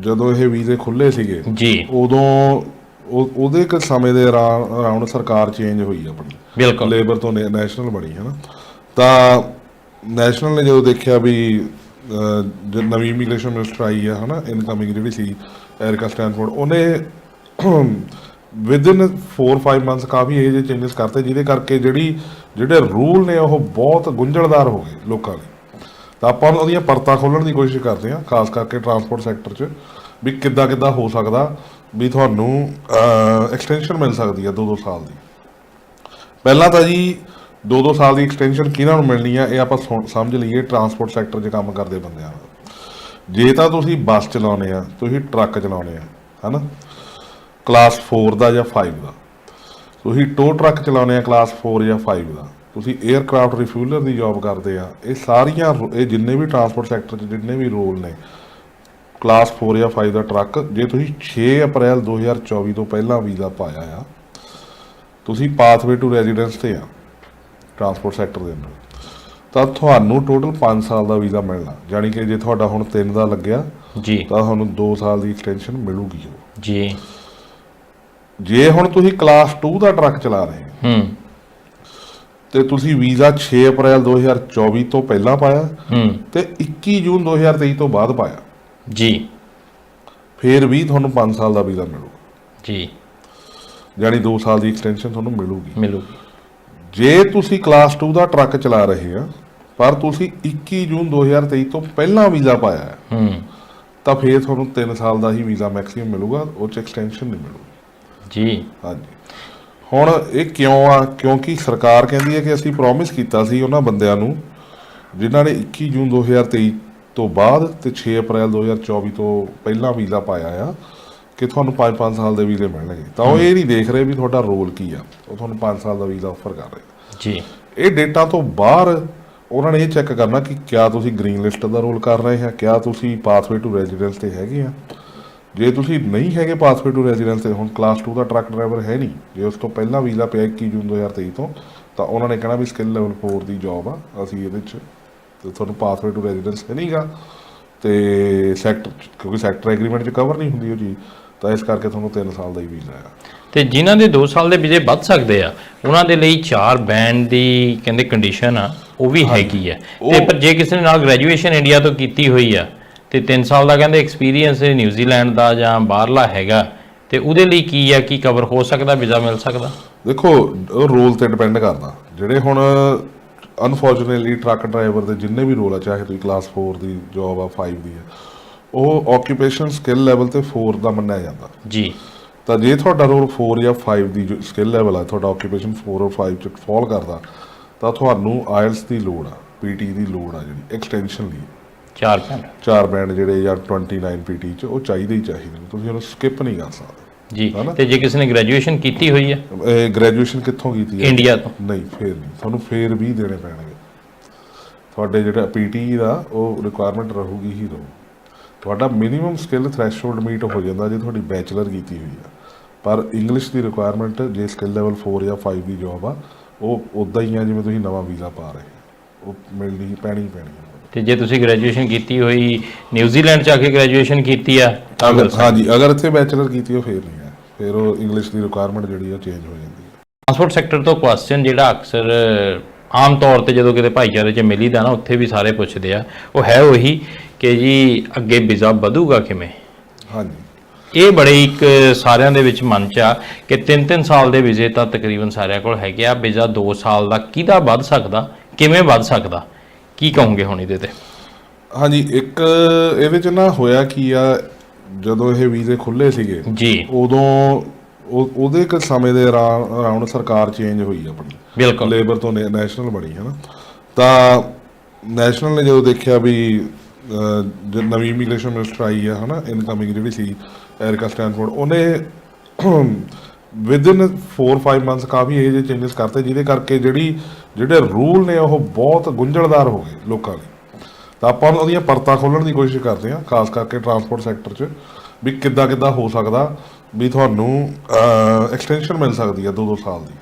ਜਦੋਂ ਇਹ ਵੀਜ਼ੇ ਖੁੱਲੇ ਸੀਗੇ ਜੀ। ਉਦੋਂ ਉਹ- ਉਹਦੇ ਇੱਕ ਸਮੇਂ ਦੇ ਅਰਾਊਂਡ ਸਰਕਾਰ ਚੇਂਜ ਹੋਈ ਆਪਣੀ। ਬਿਲਕੁਲ। ਲੇਬਰ ਤੋਂ ਨੈਸ਼ਨਲ ਬਣੀ ਹੈ ਨਾ ਤਾਂ ਨੈਸ਼ਨਲ ਨੇ ਜਦੋਂ ਦੇਖਿਆ ਵੀ ਨਵੀਂ ਇਮੀਗ੍ਰੇਸ਼ਨ ਮਿਨਿਸਟਰ ਆਈ ਆ ਹਨਾ ਇਨਕਮਿੰਗ ਜਿਹੜੀ ਸੀ ਐਰਿਕਾ ਸਟੈਨਫੋਰਡ ਉਹਨੇ ਵਿਦਿਨ 4-5 ਮੰਥਸ ਕਾਫੀ ਇਹ ਜਿਹੇ ਚੇਂਜਸ ਕਰਤੇ, ਜਿਹਦੇ ਕਰਕੇ ਜਿਹੜੀ, ਜਿਹੜੇ ਰੂਲ ਨੇ ਉਹ ਬਹੁਤ ਗੁੰਝਲਦਾਰ ਹੋ ਗਏ ਲੋਕਾਂ ਲਈ ਤਾਂ ਆਪਾਂ ਉਹਦੀਆਂ ਪਰਤਾਂ ਖੋਲਣ ਦੀ ਕੋਸ਼ਿਸ਼ ਕਰਦੇ ਹਾਂ, ਖਾਸ ਕਰਕੇ ਟਰਾਂਸਪੋਰਟ ਸੈਕਟਰ 'ਚ, ਵੀ ਕਿੱਦਾਂ ਕਿੱਦਾਂ ਹੋ ਸਕਦਾ, ਵੀ ਤੁਹਾਨੂੰ ਐਕਸਟੈਂਸ਼ਨ ਮਿਲ ਸਕਦੀ ਹੈ 2-2 ਸਾਲ ਦੀ। ਪਹਿਲਾਂ ਤਾਂ ਜੀ 2-2 ਸਾਲ ਦੀ ਐਕਸਟੈਂਸ਼ਨ ਕਿਹਨਾਂ ਨੂੰ ਮਿਲਣੀ ਆ, ਇਹ ਆਪਾਂ ਸੁਣ- ਸਮਝ ਲਈਏ ਟਰਾਂਸਪੋਰਟ ਸੈਕਟਰ 'ਚ ਕੰਮ ਕਰਦੇ ਬੰਦਿਆਂ ਨੂੰ। ਜੇ ਤਾਂ ਤੁਸੀਂ ਬੱਸ ਚਲਾਉਣੇ ਆ, ਤੁਸੀਂ ਟਰੱਕ ਚਲਾਉਣੇ ਆ, ਹਨਾ? ਕਲਾਸ 4 ਦਾ ਜਾਂ 5 ਦਾ? ਤੁਸੀਂ ਟੋ ਟਰੱਕ ਚਲਾਉਣੇ ਆ ਕਲਾਸ 4 ਜਾਂ 5 ਦਾ। ਤੁਸੀਂ 에ਅਰਕ੍ਰਾਫਟ ਰਿਫਿਊਲਰ ਦੀ ਜੌਬ ਕਰਦੇ ਆ। ਇਹ ਸਾਰੀਆਂ ਇਹ ਜਿੰਨੇ ਵੀ ਟਰਾਂਸਪੋਰਟ ਸੈਕਟਰ 'ਚ ਜਿੰਨੇ ਵੀ ਰੋਲ ਨੇ ਕਲਾਸ 4 ਜਾਂ 5 ਦਾ ਟਰੱਕ ਜੇ ਤੁਸੀਂ 6 ਅਪ੍ਰੈਲ 2024 ਤੋਂ ਪਹਿਲਾਂ ਵੀਜ਼ਾ ਪਾਇਆ ਆ ਤੁਸੀਂ ਪਾਥਵੇ ਟੂ ਰੈਜ਼ੀਡੈਂਸ ਤੇ ਆ ਟਰਾਂਸਪੋਰਟ ਸੈਕਟਰ ਦੇ ਅੰਦਰ। ਤਾਂ ਤੁਹਾਨੂੰ ਟੋਟਲ 5 ਸਾਲ ਦਾ ਵੀਜ਼ਾ ਮਿਲਣਾ। ਯਾਨੀ ਕਿ ਜੇ ਤੁਹਾਡਾ ਹੁਣ 3 ਦਾ ਲੱਗਿਆ ਜੀ। ਤਾਂ ਤੁਹਾਨੂੰ 2 ਸਾਲ ਦੀ ਐਕਸਟੈਂਸ਼ਨ ਮਿਲੂਗੀ। ਜੀ। ਜੇ ਹੁਣ ਤੁਸੀਂ ਕਲਾਸ 2 ਦਾ ਟਰੱਕ ਚਲਾ ਰਹੇ ਹੋ ਹੂੰ। ਤੇ ਤੁਸੀਂ ਵੀਜ਼ਾ 6 ਅਪ੍ਰੈਲ 2024 ਤੋਂ ਪਹਿਲਾਂ ਪਾਇਆ ਹੂੰ। ਤੇ 21 ਜੂਨ 2023 ਤੋਂ ਬਾਅਦ ਪਾਇਆ। ਜੀ। ਫੇਰ ਵੀ ਤੁਹਾਨੂੰ 5 ਸਾਲ ਦਾ ਵੀਜ਼ਾ ਮਿਲੂਗਾ। ਜੀ। ਯਾਨੀ 2 ਸਾਲ ਦੀ ਐਕਸਟੈਂਸ਼ਨ ਤੁਹਾਨੂੰ ਮਿਲੂਗੀ। ਮਿਲੂਗੀ। ਜੇ ਤੁਸੀਂ ਕਲਾਸ 2 ਦਾ ਟਰੱਕ ਚਲਾ ਰਹੇ ਆ ਪਰ ਤੁਸੀਂ 21 ਜੂਨ 2023 ਤੋਂ ਪਹਿਲਾਂ ਵੀਜ਼ਾ ਪਾਇਆ ਹੈ ਤਾਂ ਫੇਰ ਤੁਹਾਨੂੰ 3 ਸਾਲ ਦਾ ਹੀ ਵੀਜ਼ਾ ਮੈਕਸਿਮਮ ਮਿਲੂਗਾ ਉਹ ਚ ਐਕਸਟੈਂਸ਼ਨ ਨਹੀਂ ਮਿਲੂਗੀ। ਜੀ। ਹਾਂਜੀ। ਹੁਣ ਇਹ ਕਿਉਂ ਆ? ਕਿਉਂਕਿ ਸਰਕਾਰ ਕਹਿੰਦੀ ਹੈ ਕਿ ਅਸੀਂ ਪ੍ਰੋਮਿਸ ਕੀਤਾ ਸੀ ਉਹਨਾਂ ਬੰਦਿਆਂ ਨੂੰ ਜਿਨ੍ਹਾਂ ਨੇ 21 ਜੂਨ 2023 ਤੋਂ ਬਾਅਦ ਤੇ 6 ਅਪ੍ਰੈਲ 2024 ਤੋਂ ਪਹਿਲਾਂ ਵੀਜ਼ਾ ਪਾਇਆ ਆ ਕਿ ਤੁਹਾਨੂੰ 5-5 ਸਾਲ ਦੇ ਵੀਜ਼ੇ ਮਿਲਣਗੇ। ਤਾਂ ਉਹ ਇਹ ਨਹੀਂ ਦੇਖ ਰਹੇ ਵੀ ਤੁਹਾਡਾ ਰੋਲ ਕੀ ਆ। ਉਹ ਤੁਹਾਨੂੰ 5 ਸਾਲ ਦਾ ਵੀਜ਼ਾ ਆਫਰ ਕਰ ਰਹੇ ਜੀ। ਇਹ ਡੇਟਾ ਤੋਂ ਬਾਹਰ ਉਹਨਾਂ ਨੇ ਇਹ ਚੈੱਕ ਕਰਨਾ ਕਿ ਕਿਆ ਤੁਸੀਂ ਗ੍ਰੀਨ ਲਿਸਟ ਦਾ ਰੋਲ ਕਰ ਰਹੇ ਆ ਕਿਆ ਤੁਸੀਂ ਪਾਥਵੇ ਟੂ ਰੈਜ਼ੀਡੈਂਸ ਤੇ ਹੈਗੇ ਆ। ਜੇ ਤੁਸੀਂ ਨਹੀਂ ਹੈਗੇ ਪਾਥਵੇ ਟੂ ਰੈਜ਼ੀਡੈਂਸ ਤੇ ਹੁਣ ਕਲਾਸ 2 ਦਾ ਟਰੱਕ ਡਰਾਈਵਰ ਹੈ ਨਹੀਂ ਜੇ ਉਸ ਤੋਂ ਪਹਿਲਾਂ ਵੀਜ਼ਾ ਪਿਆ 21 ਜੂਨ 2023 ਤੋਂ ਤਾਂ ਉਹਨਾਂ ਨੇ ਕਹਿਣਾ ਵੀ ਸਕਿੱਲ ਲੈਵਲ 4 ਦੀ ਜੌਬ ਆ ਅਸੀਂ ਇਹਦੇ ਚ ਤੇ ਤੁਹਾਨੂੰ ਪਾਥਵੇ ਟੂ ਰੈਜ਼ੀਡੈਂਸ ਹੈ ਨਹੀਂਗਾ। ਤੇ ਸੈਕਟਰ ਕਿਉਂਕਿ ਸੈਕਟਰ ਐਗਰੀਮੈਂਟ ਚ ਕਵਰ ਨਹੀਂ ਹੁੰਦੀ ਉਹ ਚੀਜ਼ ਤਾਂ ਇਸ ਕਰਕੇ ਤੁਹਾਨੂੰ 3 ਸਾਲ ਦਾ ਹੀ ਵੀਜ਼ਾ ਆ ਤੇ ਜਿਨ੍ਹਾਂ ਦੇ 2 ਸਾਲ ਦੇ ਵੀਜ਼ੇ ਵੱਧ ਸਕਦੇ ਆ ਉਹਨਾਂ ਦੇ ਲਈ 4 ਬੈਂਡ ਦੀ ਕਹਿੰਦੇ ਕੰਡੀਸ਼ਨ ਆ ਉਹ ਵੀ ਹੈਗੀ ਹੈ ਤੇ ਪਰ ਜੇ ਕਿਸੇ ਨੇ ਨਾਲ ਗ੍ਰੈਜੂਏਸ਼ਨ ਇੰਡੀਆ ਤੋਂ ਕੀਤੀ ਹੋਈ ਆ ਤੇ 3 ਸਾਲ ਦਾ ਕਹਿੰਦੇ ਐਕਸਪੀਰੀਅੰਸ ਨਿਊਜ਼ੀਲੈਂਡ ਦਾ ਜਾਂ ਬਾਹਰਲਾ ਹੈਗਾ। ਤੇ ਉਹਦੇ ਲਈ ਕੀ ਆ ਕੀ ਕਵਰ ਹੋ ਸਕਦਾ ਵੀਜ਼ਾ ਮਿਲ ਸਕਦਾ? ਦੇਖੋ ਰੋਲ ਤੇ ਡਿਪੈਂਡ ਕਰਦਾ। ਜਿਹੜੇ ਹੁਣ ਅਨਫੋਰਚੂਨੇਟਲੀ ਟਰੱਕ ਡਰਾਈਵਰ ਦੇ ਜਿੰਨੇ ਵੀ ਰੋਲ ਆ ਚਾਹੇ ਤੁਸੀਂ ਕਲਾਸ 4 ਦੀ ਜੌਬ ਆ 5 ਦੀ ਆ ਉਹ ਆਕੂਪੇਸ਼ਨ ਸਕਿੱਲ ਲੈਵਲ ਤੇ 4 ਦਾ ਮੰਨਿਆ ਜਾਂਦਾ। ਜੀ। ਤਾਂ ਜੇ ਤੁਹਾਡਾ ਰੋਲ 4 ਜਾਂ 5 ਦੀ ਸਕਿੱਲ ਲੈਵਲ ਆ ਤੁਹਾਡਾ ਆਕੂਪੇਸ਼ਨ 4 ਔਰ 5 ਚ ਫਾਲ ਕਰਦਾ ਤਾਂ ਤੁਹਾਨੂੰ ਆਇਲਸ ਦੀ ਲੋੜ ਆ ਪੀਟੀ ਦੀ ਲੋੜ ਆ ਜਿਹੜੀ ਐਕਸਟੈਂਸ਼ਨ ਲਈ। 4 ਬੈਂਡ ਚਾਰ ਬੈਂਡ ਜਿਹੜੇ ਜਾਂ 29 ਪੀਟੀ ਚ ਉਹ ਚਾਹੀਦੇ ਹੀ ਚਾਹੀਦੇ ਨੇ। ਤੁਸੀਂ ਉਹਨੂੰ ਸਕਿਪ ਨਹੀਂ ਕਰ ਸਕਦੇ। ਜੀ? ਤੇ ਜੇ ਕਿਸੇ ਨੇ ਗ੍ਰੈਜੂਏਸ਼ਨ ਕੀਤੀ ਹੋਈ ਹੈ? ਇਹ ਗ੍ਰੈਜੂਏਸ਼ਨ ਕਿੱਥੋਂ ਕੀਤੀ ਹੈ? ਇੰਡੀਆ ਤੋਂ। ਨਹੀਂ ਫੇਰ ਨਹੀਂ। ਤੁਹਾਨੂੰ ਫੇਰ ਵੀ ਦੇਣੇ ਪੈਣਗੇ। ਤੁਹਾਡੇ ਜਿਹੜਾ ਪੀਟੀ ਦਾ ਉਹ ਰਿਕੁਆਇਰਮੈਂਟ ਰਹੂਗੀ ਹੀ ਰਹੂ। ਤੁਹਾਡਾ ਮਿਨੀਮਮ ਸਕਿੱਲ ਥ੍ਰੈਸ਼ਹੋਲਡ ਮੀਟ ਹੋ ਜਾਂਦਾ ਜੇ ਤੁਹਾਡੀ ਬੈਚਲਰ ਕੀਤੀ ਹੋਈ ਆ ਪਰ ਇੰਗਲਿਸ਼ ਦੀ ਰਿਕੁਆਇਰਮੈਂਟ ਜੇ ਸਕਿੱਲ ਲੈਵਲ 4 ਜਾਂ 5 ਦੀ ਜੌਬ ਆ ਉਹ ਉਦਾਂ ਹੀ ਆ ਜਿਵੇਂ ਤੁਸੀਂ ਨਵਾਂ ਵੀਜ਼ਾ ਪਾ ਰਹੇ ਹੋ। ਉਹ ਮਿਲਣੀ ਪੈਣੀ ਪੈਣੀ ਤੇ ਜੇ ਤੁਸੀਂ ਗ੍ਰੈਜੂਏਸ਼ਨ ਕੀਤੀ ਹੋਈ ਨਿਊਜ਼ੀਲੈਂਡ ਚ ਆ ਕੇ ਗ੍ਰੈਜੂਏਸ਼ਨ ਕੀਤੀ ਆ ਤਾਂ ਮਿਲ ਅਗਰ ਹਾਂਜੀ ਅਗਰ ਇੱਥੇ ਬੈਚਲਰ ਕੀਤੀ ਉਹ ਫੇਰ ਨਹੀਂ ਹੈ। ਫੇਰ ਉਹ ਇੰਗਲਿਸ਼ ਦੀ ਰਿਕੁਆਇਰਮੈਂਟ ਜਿਹੜੀ ਆ ਚੇਂਜ ਹੋ ਜਾਂਦੀ ਹੈ। ਟਰਾਂਸਪੋਰਟ ਸੈਕਟਰ ਤੋਂ ਕੁਐਸਚਨ ਜਿਹੜਾ ਅਕਸਰ ਆਮ ਤੌਰ ਤੇ ਜਦੋਂ ਕਿਤੇ ਭਾਈਚਾਰੇ 'ਚ ਮਿਲੀਦਾ ਨਾ ਉੱਥੇ ਵੀ ਸਾਰੇ ਪੁੱਛਦੇ ਆ। ਉਹ ਹੈ ਉਹੀ ਕਿ ਜੀ ਅੱਗੇ ਵੀਜ਼ਾ ਵਧੂਗਾ ਕਿਵੇਂ? ਹਾਂਜੀ। ਇਹ ਬੜੇ ਇੱਕ ਸਾਰਿਆਂ ਦੇ ਵਿੱਚ ਮਨ ਚ ਆ ਕਿ 3-3 ਸਾਲ ਦੇ ਵੀਜ਼ੇ ਤਾਂ ਤਕਰੀਬਨ ਸਾਰਿਆਂ ਕੋਲ ਹੈਗੇ ਆ। ਵੀਜ਼ਾ 2 ਸਾਲ ਦਾ ਕਿਹਦਾ ਵੱਧ ਸਕਦਾ ਕਿਵੇਂ ਵੱਧ ਸਕਦਾ? ਕੀ ਕਹੋਗੇ ਹੁਣ ਇਹਦੇ ਤੇ? ਹਾਂਜੀ ਇੱਕ ਇਹਦੇ ਚ ਨਾ ਹੋਇਆ ਕੀ ਆ ਜਦੋਂ ਇਹ ਵੀਜ਼ੇ ਖੁੱਲੇ ਸੀਗੇ ਜੀ। ਉਦੋਂ ਉਹ- ਉਹਦੇ ਇੱਕ ਸਮੇਂ ਦੇ ਅਰਾਊਂਡ ਸਰਕਾਰ ਚੇਂਜ ਹੋਈ ਆਪਣੀ। ਬਿਲਕੁਲ। ਲੇਬਰ ਤੋਂ ਨੈਸ਼ਨਲ ਬਣੀ ਹੈ ਨਾ ਤਾਂ ਨੈਸ਼ਨਲ ਨੇ ਜਦੋਂ ਦੇਖਿਆ ਵੀ ਨਵੀਂ ਇਮੀਗ੍ਰੇਸ਼ਨ ਮਿਨਿਸਟਰ ਆਈ ਆ ਹਨਾ ਇਨਕਮਿੰਗ ਜਿਹੜੀ ਸੀ ਐਰਿਕਾ ਸਟੈਨਫੋਰਡ ਉਹਨੇ ਵਿਦਿਨ 4-5 ਮੰਥਸ ਕਾਫੀ ਇਹ ਜਿਹੇ ਚੇਂਜਸ ਕਰਤੇ, ਜਿਹਦੇ ਕਰਕੇ ਜਿਹੜੀ, ਜਿਹੜੇ ਰੂਲ ਨੇ ਉਹ ਬਹੁਤ ਗੁੰਝਲਦਾਰ ਹੋ ਗਏ ਲੋਕਾਂ ਲਈ ਤਾਂ ਆਪਾਂ ਉਹਦੀਆਂ ਪਰਤਾਂ ਖੋਲਣ ਦੀ ਕੋਸ਼ਿਸ਼ ਕਰਦੇ ਹਾਂ, ਖਾਸ ਕਰਕੇ ਟਰਾਂਸਪੋਰਟ ਸੈਕਟਰ 'ਚ, ਵੀ ਕਿੱਦਾਂ ਕਿੱਦਾਂ ਹੋ ਸਕਦਾ, ਵੀ ਤੁਹਾਨੂੰ ਐਕਸਟੈਂਸ਼ਨ ਮਿਲ ਸਕਦੀ ਹੈ 2-2 ਸਾਲ ਦੀ।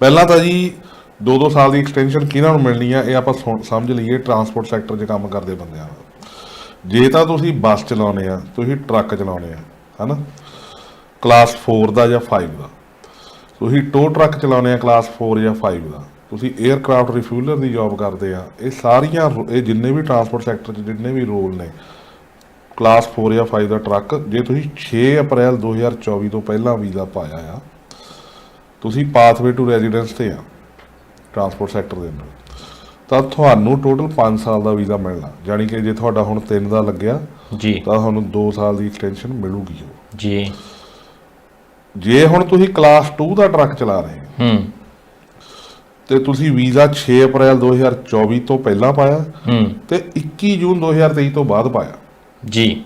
ਪਹਿਲਾਂ ਤਾਂ ਜੀ 2-2 ਸਾਲ ਦੀ ਐਕਸਟੈਂਸ਼ਨ ਕਿਹਨਾਂ ਨੂੰ ਮਿਲਣੀ ਆ, ਇਹ ਆਪਾਂ ਸੁਣ- ਸਮਝ ਲਈਏ ਟਰਾਂਸਪੋਰਟ ਸੈਕਟਰ 'ਚ ਕੰਮ ਕਰਦੇ ਬੰਦਿਆਂ ਨੂੰ ਜੇ ਤਾਂ ਤੁਸੀਂ ਬੱਸ ਚਲਾਉਨੇ ਆ, ਤੁਸੀਂ ਟਰੱਕ ਚਲਾਉਨੇ ਆ, ਹਨਾ? ਕਲਾਸ 4 ਦਾ ਜਾਂ 5 ਦਾ? ਤੁਸੀਂ ਟੋ ਟਰੱਕ ਚਲਾਉਨੇ ਆ ਕਲਾਸ 4 ਜਾਂ 5 ਦਾ। ਤੁਸੀਂ 에ਅਰਕ੍ਰਾਫਟ ਰਿਫਿਊਲਰ ਦੀ ਜੌਬ ਕਰਦੇ ਆ। ਇਹ ਸਾਰੀਆਂ ਇਹ ਜਿੰਨੇ ਵੀ ਟਰਾਂਸਪੋਰਟ ਸੈਕਟਰ 'ਚ ਜਿੰਨੇ ਵੀ ਰੋਲ ਨੇ ਕਲਾਸ 4 ਜਾਂ 5 ਦਾ ਟਰੱਕ ਜੇ ਤੁਸੀਂ 6 ਅਪ੍ਰੈਲ 2024 ਤੋਂ ਪਹਿਲਾਂ ਵੀਜ਼ਾ ਪਾਇਆ ਆ ਤੁਸੀਂ ਪਾਥਵੇ ਟੂ ਰੈਜ਼ੀਡੈਂਸ ਤੇ ਆ ਟਰਾਂਸਪੋਰਟ ਸੈਕਟਰ ਦੇ ਅੰਦਰ। ਤਾਂ ਤੁਹਾਨੂੰ ਟੋਟਲ 5 ਸਾਲ ਦਾ ਵੀਜ਼ਾ ਮਿਲਣਾ। ਯਾਨੀ ਕਿ ਜੇ ਤੁਹਾਡਾ ਹੁਣ 3 ਦਾ ਲੱਗਿਆ ਜੀ। ਤਾਂ ਤੁਹਾਨੂੰ 2 ਸਾਲ ਦੀ ਐਕਸਟੈਂਸ਼ਨ ਮਿਲੂਗੀ। ਜੀ। ਜੇ ਹੁਣ ਤੁਸੀਂ ਕਲਾਸ 2 ਦਾ ਟਰੱਕ ਚਲਾ ਰਹੇ ਹੋ ਹੂੰ। ਤੇ ਤੁਸੀਂ ਵੀਜ਼ਾ 6 ਅਪ੍ਰੈਲ 2024 ਤੋਂ ਪਹਿਲਾਂ ਪਾਇਆ ਹੂੰ। ਤੇ 21 ਜੂਨ 2023 ਤੋਂ ਬਾਅਦ ਪਾਇਆ। ਜੀ।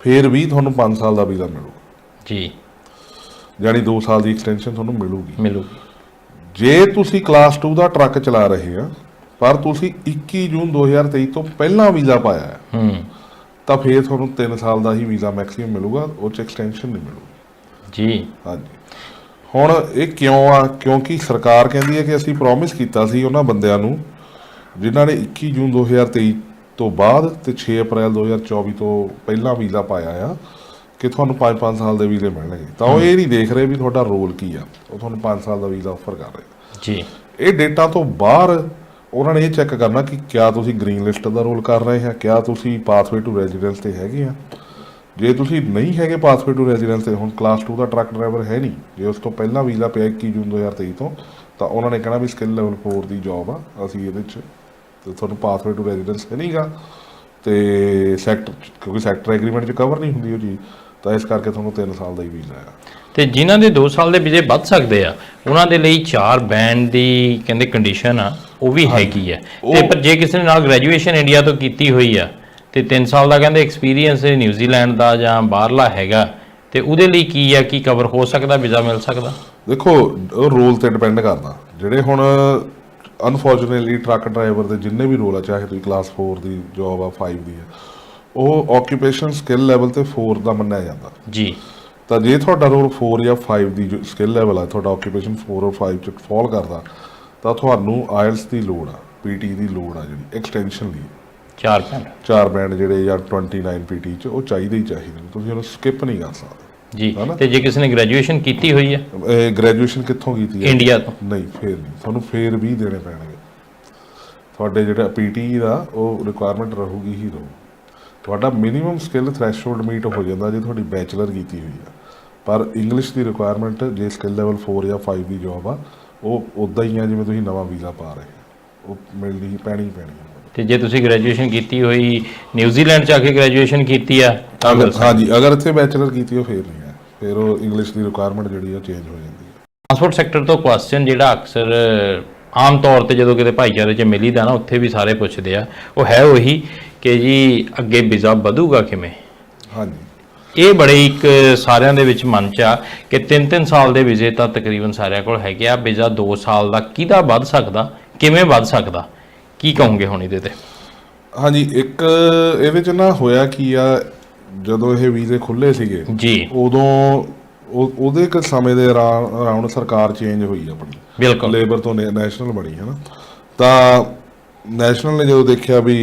ਫੇਰ ਵੀ ਤੁਹਾਨੂੰ 5 ਸਾਲ ਦਾ ਵੀਜ਼ਾ ਮਿਲੂਗਾ। ਜੀ। ਯਾਨੀ 2 ਸਾਲ ਦੀ ਐਕਸਟੈਂਸ਼ਨ ਤੁਹਾਨੂੰ ਮਿਲੂਗੀ। ਮਿਲੂਗੀ। ਜੇ ਤੁਸੀਂ ਕਲਾਸ 2 ਦਾ ਟਰੱਕ ਚਲਾ ਰਹੇ ਆ ਪਰ ਤੁਸੀਂ 21 ਜੂਨ 2023 ਤੋਂ ਪਹਿਲਾਂ ਵੀਜ਼ਾ ਪਾਇਆ ਹੈ ਹੂੰ। ਤਾਂ ਫੇਰ ਤੁਹਾਨੂੰ 3 ਸਾਲ ਦਾ ਹੀ ਵੀਜ਼ਾ ਮੈਕਸਿਮਮ ਮਿਲੂਗਾ ਉਹ ਚ ਐਕਸਟੈਂਸ਼ਨ ਨਹੀਂ ਮਿਲੂਗੀ। ਜੀ। ਹਾਂਜੀ। ਹੁਣ ਇਹ ਕਿਉਂ ਆ? ਕਿਉਂਕਿ ਸਰਕਾਰ ਕਹਿੰਦੀ ਹੈ ਕਿ ਅਸੀਂ ਪ੍ਰੋਮਿਸ ਕੀਤਾ ਸੀ ਉਹਨਾਂ ਬੰਦਿਆਂ ਨੂੰ ਜਿਨ੍ਹਾਂ ਨੇ 21 ਜੂਨ 2023 ਤੋਂ ਬਾਅਦ ਤੇ 6 ਅਪ੍ਰੈਲ 2024 ਤੋਂ ਪਹਿਲਾਂ ਵੀਜ਼ਾ ਪਾਇਆ ਆ ਕਿ ਤੁਹਾਨੂੰ 5-5 ਸਾਲ ਦੇ ਵੀਜ਼ੇ ਮਿਲਣਗੇ। ਤਾਂ ਉਹ ਇਹ ਨਹੀਂ ਦੇਖ ਰਹੇ ਵੀ ਤੁਹਾਡਾ ਰੋਲ ਕੀ ਆ। ਉਹ ਤੁਹਾਨੂੰ 5 ਸਾਲ ਦਾ ਵੀਜ਼ਾ ਆਫਰ ਕਰ ਰਹੇ ਜੀ। ਇਹ ਡੇਟਾ ਤੋਂ ਬਾਹਰ ਉਹਨਾਂ ਨੇ ਇਹ ਚੈੱਕ ਕਰਨਾ ਕਿ ਕਿਆ ਤੁਸੀਂ ਗ੍ਰੀਨ ਲਿਸਟ ਦਾ ਰੋਲ ਕਰ ਰਹੇ ਆ ਕਿਆ ਤੁਸੀਂ ਪਾਥਵੇ ਟੂ ਰੈਜ਼ੀਡੈਂਸ ਤੇ ਹੈਗੇ ਆ। ਜੇ ਤੁਸੀਂ ਨਹੀਂ ਹੈਗੇ ਪਾਥਵੇ ਟੂ ਰੈਜ਼ੀਡੈਂਸ ਤੇ ਹੁਣ ਕਲਾਸ 2 ਦਾ ਟਰੱਕ ਡਰਾਈਵਰ ਹੈ ਨਹੀਂ ਜੇ ਉਸ ਤੋਂ ਪਹਿਲਾਂ ਵੀਜ਼ਾ ਪਿਆ 21 ਜੂਨ 2023 ਤੋਂ ਤਾਂ ਉਹਨਾਂ ਨੇ ਕਹਿਣਾ ਵੀ ਸਕਿੱਲ ਲੈਵਲ 4 ਦੀ ਜੌਬ ਆ ਅਸੀਂ ਇਹਦੇ ਚ ਤੇ ਤੁਹਾਨੂੰ ਪਾਥਵੇ ਟੂ ਰੈਜ਼ੀਡੈਂਸ ਹੈ ਨਹੀਂਗਾ। ਤੇ ਸੈਕਟਰ ਕਿਉਂਕਿ ਸੈਕਟਰ ਐਗਰੀਮੈਂਟ ਚ ਕਵਰ ਨਹੀਂ ਹੁੰਦੀ ਉਹ ਚੀਜ਼ ਤਾਂ ਇਸ ਕਰਕੇ ਤੁਹਾਨੂੰ 3 ਸਾਲ ਦਾ ਹੀ ਵੀਜ਼ਾ ਆ ਤੇ ਜਿਨ੍ਹਾਂ ਦੇ 2 ਸਾਲ ਦੇ ਵੀਜ਼ੇ ਵੱਧ ਸਕਦੇ ਆ ਉਹਨਾਂ ਦੇ ਲਈ 4 ਬੈਂਡ ਦੀ ਕਹਿੰਦੇ ਕੰਡੀਸ਼ਨ ਆ ਉਹ ਵੀ ਹੈਗੀ ਹੈ ਤੇ ਪਰ ਜੇ ਕਿਸੇ ਨੇ ਨਾਲ ਗ੍ਰੈਜੂਏਸ਼ਨ ਇੰਡੀਆ ਤੋਂ ਕੀਤੀ ਹੋਈ ਆ ਤੇ 3 ਸਾਲ ਦਾ ਕਹਿੰਦੇ ਐਕਸਪੀਰੀਅੰਸ ਨਿਊਜ਼ੀਲੈਂਡ ਦਾ ਜਾਂ ਬਾਹਰਲਾ ਹੈਗਾ। ਤੇ ਉਹਦੇ ਲਈ ਕੀ ਆ ਕੀ ਕਵਰ ਹੋ ਸਕਦਾ ਵੀਜ਼ਾ ਮਿਲ ਸਕਦਾ? ਦੇਖੋ ਰੋਲ ਤੇ ਡਿਪੈਂਡ ਕਰਦਾ। ਜਿਹੜੇ ਹੁਣ ਅਨਫੋਰਚੂਨੇਟਲੀ ਟਰੱਕ ਡਰਾਈਵਰ ਦੇ ਜਿੰਨੇ ਵੀ ਰੋਲ ਆ ਚਾਹੇ ਤੁਸੀਂ ਕਲਾਸ 4 ਦੀ ਜੌਬ ਆ 5 ਦੀ ਆ ਉਹ ਆਕੂਪੇਸ਼ਨ ਸਕਿੱਲ ਲੈਵਲ ਤੇ 4 ਦਾ ਮੰਨਿਆ ਜਾਂਦਾ। ਜੀ। ਤਾਂ ਜੇ ਤੁਹਾਡਾ ਰੋਲ 4 ਜਾਂ 5 ਦੀ ਸਕਿੱਲ ਲੈਵਲ ਆ ਤੁਹਾਡਾ ਆਕੂਪੇਸ਼ਨ 4 ਔਰ 5 ਚ ਫਾਲ ਕਰਦਾ ਤਾਂ ਤੁਹਾਨੂੰ ਆਇਲਸ ਦੀ ਲੋੜ ਆ ਪੀਟੀ ਦੀ ਲੋੜ ਆ ਜਿਹੜੀ ਐਕਸਟੈਂਸ਼ਨ ਲਈ। 4 ਬੈਂਡ ਚਾਰ ਬੈਂਡ ਜਿਹੜੇ ਜਾਂ 29 ਪੀਟੀ ਚ ਉਹ ਚਾਹੀਦੇ ਹੀ ਚਾਹੀਦੇ ਨੇ। ਤੁਸੀਂ ਉਹਨੂੰ ਸਕਿਪ ਨਹੀਂ ਕਰ ਸਕਦੇ। ਜੀ? ਤੇ ਜੇ ਕਿਸੇ ਨੇ ਗ੍ਰੈਜੂਏਸ਼ਨ ਕੀਤੀ ਹੋਈ ਹੈ? ਇਹ ਗ੍ਰੈਜੂਏਸ਼ਨ ਕਿੱਥੋਂ ਕੀਤੀ ਹੈ? ਇੰਡੀਆ ਤੋਂ। ਨਹੀਂ ਫੇਰ ਨਹੀਂ। ਤੁਹਾਨੂੰ ਫੇਰ ਵੀ ਦੇਣੇ ਪੈਣਗੇ। ਤੁਹਾਡੇ ਜਿਹੜਾ ਪੀਟੀ ਦਾ ਉਹ ਰਿਕੁਆਇਰਮੈਂਟ ਰਹੂਗੀ ਹੀ ਰਹੂ। ਤੁਹਾਡਾ ਮਿਨੀਮਮ ਸਕਿੱਲ ਥ੍ਰੈਸ਼ਹੋਲਡ ਮੀਟ ਹੋ ਜਾਂਦਾ ਜੇ ਤੁਹਾਡੀ ਬੈਚਲਰ ਕੀਤੀ ਹੋਈ ਆ ਪਰ ਇੰਗਲਿਸ਼ ਦੀ ਰਿਕੁਆਇਰਮੈਂਟ ਜੇ ਸਕਿੱਲ ਲੈਵਲ 4 ਜਾਂ 5 ਦੀ ਜੌਬ ਆ ਉਹ ਉਦਾਂ ਹੀ ਆ ਜਿਵੇਂ ਤੁਸੀਂ ਨਵਾਂ ਵੀਜ਼ਾ ਪਾ ਰਹੇ ਹੋ। ਉਹ ਮਿਲਣੀ ਹੀ ਪੈਣੀ ਹੀ ਪੈਣੀ ਆ। ਤੇ ਜੇ ਤੁਸੀਂ ਗ੍ਰੈਜੂਏਸ਼ਨ ਕੀਤੀ ਹੋਈ ਨਿਊਜ਼ੀਲੈਂਡ ਚ ਆ ਕੇ ਗ੍ਰੈਜੂਏਸ਼ਨ ਕੀਤੀ ਆ ਤਾਂ ਮਿਲ ਸਕਦਾ ਹਾਂਜੀ ਅਗਰ ਇੱਥੇ ਬੈਚਲਰ ਕੀਤੀ ਉਹ ਫੇਰ ਨਹੀਂ ਹੈ। ਫੇਰ ਉਹ ਇੰਗਲਿਸ਼ ਦੀ ਰਿਕੁਆਇਰਮੈਂਟ ਜਿਹੜੀ ਆ ਚੇਂਜ ਹੋ ਜਾਂਦੀ ਹੈ। ਟ੍ਰਾਂਸਪੋਰਟ ਸੈਕਟਰ ਤੋਂ ਕੁਐਸਚਨ ਜਿਹੜਾ ਅਕਸਰ ਆਮ ਤੌਰ ਤੇ ਜਦੋਂ ਕਿਤੇ ਭਾਈਚਾਰੇ 'ਚ ਮਿਲੀਦਾ ਨਾ ਉੱਥੇ ਵੀ ਸਾਰੇ ਪੁੱਛਦੇ ਆ। ਉਹ ਹੈ ਉਹੀ ਕਿ ਜੀ ਅੱਗੇ ਵੀਜ਼ਾ ਵਧੂਗਾ ਕਿਵੇਂ? ਹਾਂਜੀ। ਇਹ ਬੜੇ ਇੱਕ ਸਾਰਿਆਂ ਦੇ ਵਿੱਚ ਮਨ ਚ ਆ ਕਿ 3-3 ਸਾਲ ਦੇ ਵੀਜ਼ੇ ਤਾਂ ਤਕਰੀਬਨ ਸਾਰਿਆਂ ਕੋਲ ਹੈਗੇ ਆ। ਵੀਜ਼ਾ 2 ਸਾਲ ਦਾ ਕਿਹਦਾ ਵੱਧ ਸਕਦਾ ਕਿਵੇਂ ਵੱਧ ਸਕਦਾ? ਕੀ ਕਹੋਗੇ ਹੁਣ ਇਹਦੇ ਤੇ? ਹਾਂਜੀ ਇੱਕ ਇਹਦੇ ਚ ਨਾ ਹੋਇਆ ਕੀ ਆ ਜਦੋਂ ਇਹ ਵੀਜ਼ੇ ਖੁੱਲੇ ਸੀਗੇ ਜੀ। ਉਦੋਂ ਉਹ- ਉਹਦੇ ਇੱਕ ਸਮੇਂ ਦੇ ਅਰਾਊਂਡ ਸਰਕਾਰ ਚੇਂਜ ਹੋਈ ਆਪਣੀ। ਬਿਲਕੁਲ। ਲੇਬਰ ਤੋਂ ਨੈਸ਼ਨਲ ਬਣੀ ਹੈ ਨਾ ਤਾਂ ਨੈਸ਼ਨਲ ਨੇ ਜਦੋਂ ਦੇਖਿਆ ਵੀ